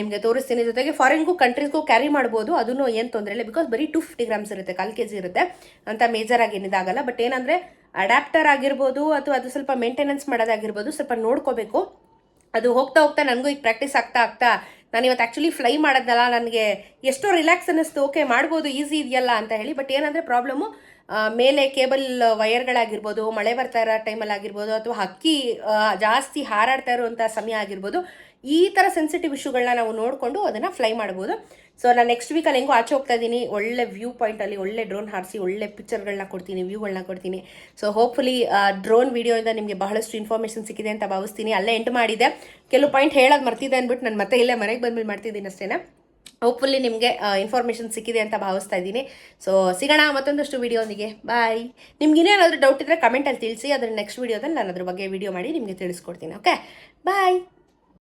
ನಿಮಗೆ ತೋರಿಸ್ತೀನಿ. ಜೊತೆಗೆ ಫಾರಿನ್ಗೂ ಕಂಟ್ರೀಸ್ಗೂ ಕ್ಯಾರಿ ಮಾಡ್ಬೋದು. ಅದನ್ನು ಏನು ತೊಂದರೆ ಇಲ್ಲ ಬಿಕಾಸ್ ಬರೀ ಟೂ ಫಿಫ್ಟಿ ಗ್ರಾಮ್ಸ್ ಇರುತ್ತೆ, ಕಾಲು ಕೆ ಇರುತ್ತೆ. ಅಂತ ಮೇಜರ್ ಆಗಿ ಏನಿದಾಗಲ್ಲ ಬಟ್ ಏನಂದರೆ ಅಡ್ಯಾಪ್ಟರ್ ಆಗಿರ್ಬೋದು, ಅಥವಾ ಅದು ಸ್ವಲ್ಪ ಮೇಂಟೆನೆನ್ಸ್ ಮಾಡೋದಾಗಿರ್ಬೋದು, ಸ್ವಲ್ಪ ನೋಡ್ಕೋಬೇಕು. ಅದು ಹೋಗ್ತಾ ಹೋಗ್ತಾ ನನಗೂ ಈಗ ಪ್ರಾಕ್ಟೀಸ್ ಆಗ್ತಾ ಆಗ್ತಾ ನಾನು ಇವತ್ತು ಆ್ಯಕ್ಚುಲಿ ಫ್ಲೈ ಮಾಡೋದಲ್ಲ ನನಗೆ ಎಷ್ಟೋ ರಿಲ್ಯಾಕ್ಸ್ ಅನ್ನಿಸ್ತು ಓಕೆ ಮಾಡ್ಬೋದು ಈಸಿ ಇದೆಯಲ್ಲ ಅಂತ ಹೇಳಿ ಬಟ್ ಏನಂದರೆ ಪ್ರಾಬ್ಲಮ್ಮು ಮೇಲೆ ಕೇಬಲ್ ವಯರ್ಗಳಾಗಿರ್ಬೋದು ಮಳೆ ಬರ್ತಾ ಇರೋ ಟೈಮಲ್ಲಿ ಆಗಿರ್ಬೋದು ಅಥವಾ ಹಕ್ಕಿ ಜಾಸ್ತಿ ಹಾರಾಡ್ತಾ ಇರುವಂಥ ಸಮಯ ಆಗಿರ್ಬೋದು ಈ ಥರ ಸೆನ್ಸಿಟಿವ್ ಇಶ್ಯೂಗಳನ್ನ ನಾವು ನೋಡಿಕೊಂಡು ಅದನ್ನು ಫ್ಲೈ ಮಾಡ್ಬೋದು. ಸೊ ನಾನು ನೆಕ್ಸ್ಟ್ ವೀಕಲ್ಲಿ ಹೆಂಗೋ ಆಚೆ ಹೋಗ್ತಾ ಇದ್ದೀನಿ ಒಳ್ಳೆ ವ್ಯೂ ಪಾಯಿಂಟಲ್ಲಿ ಒಳ್ಳೆ ಡ್ರೋನ್ ಹಾರಿಸಿ, ಒಳ್ಳೆ ಪಿಕ್ಚರ್ಗಳನ್ನ ಕೊಡ್ತೀನಿ ವ್ಯೂಗಳನ್ನ ಕೊಡ್ತೀನಿ. ಸೊ ಹೋಪ್ಫುಲಿ ಡ್ರೋನ್ ವೀಡಿಯೋಯಿಂದ ನಿಮಗೆ ಬಹಳಷ್ಟು ಇನ್ಫಾರ್ಮೇಷನ್ ಸಿಕ್ಕಿದೆ ಅಂತ ಭಾವಿಸ್ತೀನಿ. ಅಲ್ಲೇ ಎಂಟು ಮಾಡಿದೆ. ಕೆಲವು ಪಾಯಿಂಟ್ ಹೇಳೋದು ಮರ್ತಿದೆ ಅಂದ್ಬಿಟ್ಟು ನಾನು ಮತ್ತೆ ಇಲ್ಲೇ ಮನೆಗೆ ಬಂದ್ಬಿಟ್ಟು ಮಾಡ್ತಿದ್ದೀನಿ ಅಷ್ಟೇನೆ? ಹೋಪ್ಫುಲ್ಲಿ ನಿಮಗೆ ಇನ್ಫಾರ್ಮೇಷನ್ ಸಿಕ್ಕಿದೆ ಅಂತ ಭಾವಿಸ್ತಾ ಇದ್ದೀನಿ ಸೊ ಸಿಗೋಣ ಮತ್ತೊಂದಷ್ಟು ವಿಡಿಯೋನಿಗೆ ಬಾಯ್ ನಿಮ್ಗೆ ಇನ್ನೇನಾದರೂ ಡೌಟ್ ಇದ್ದರೆ ಕಮೆಂಟಲ್ಲಿ ತಿಳಿಸಿ. ಅದರ ನೆಕ್ಸ್ಟ್ ವಿಡಿಯೋದಲ್ಲಿ ನಾನು ಅದ್ರ ಬಗ್ಗೆ ವಿಡಿಯೋ ಮಾಡಿ ನಿಮಗೆ ತಿಳಿಸ್ಕೊಡ್ತೀನಿ. Okay bye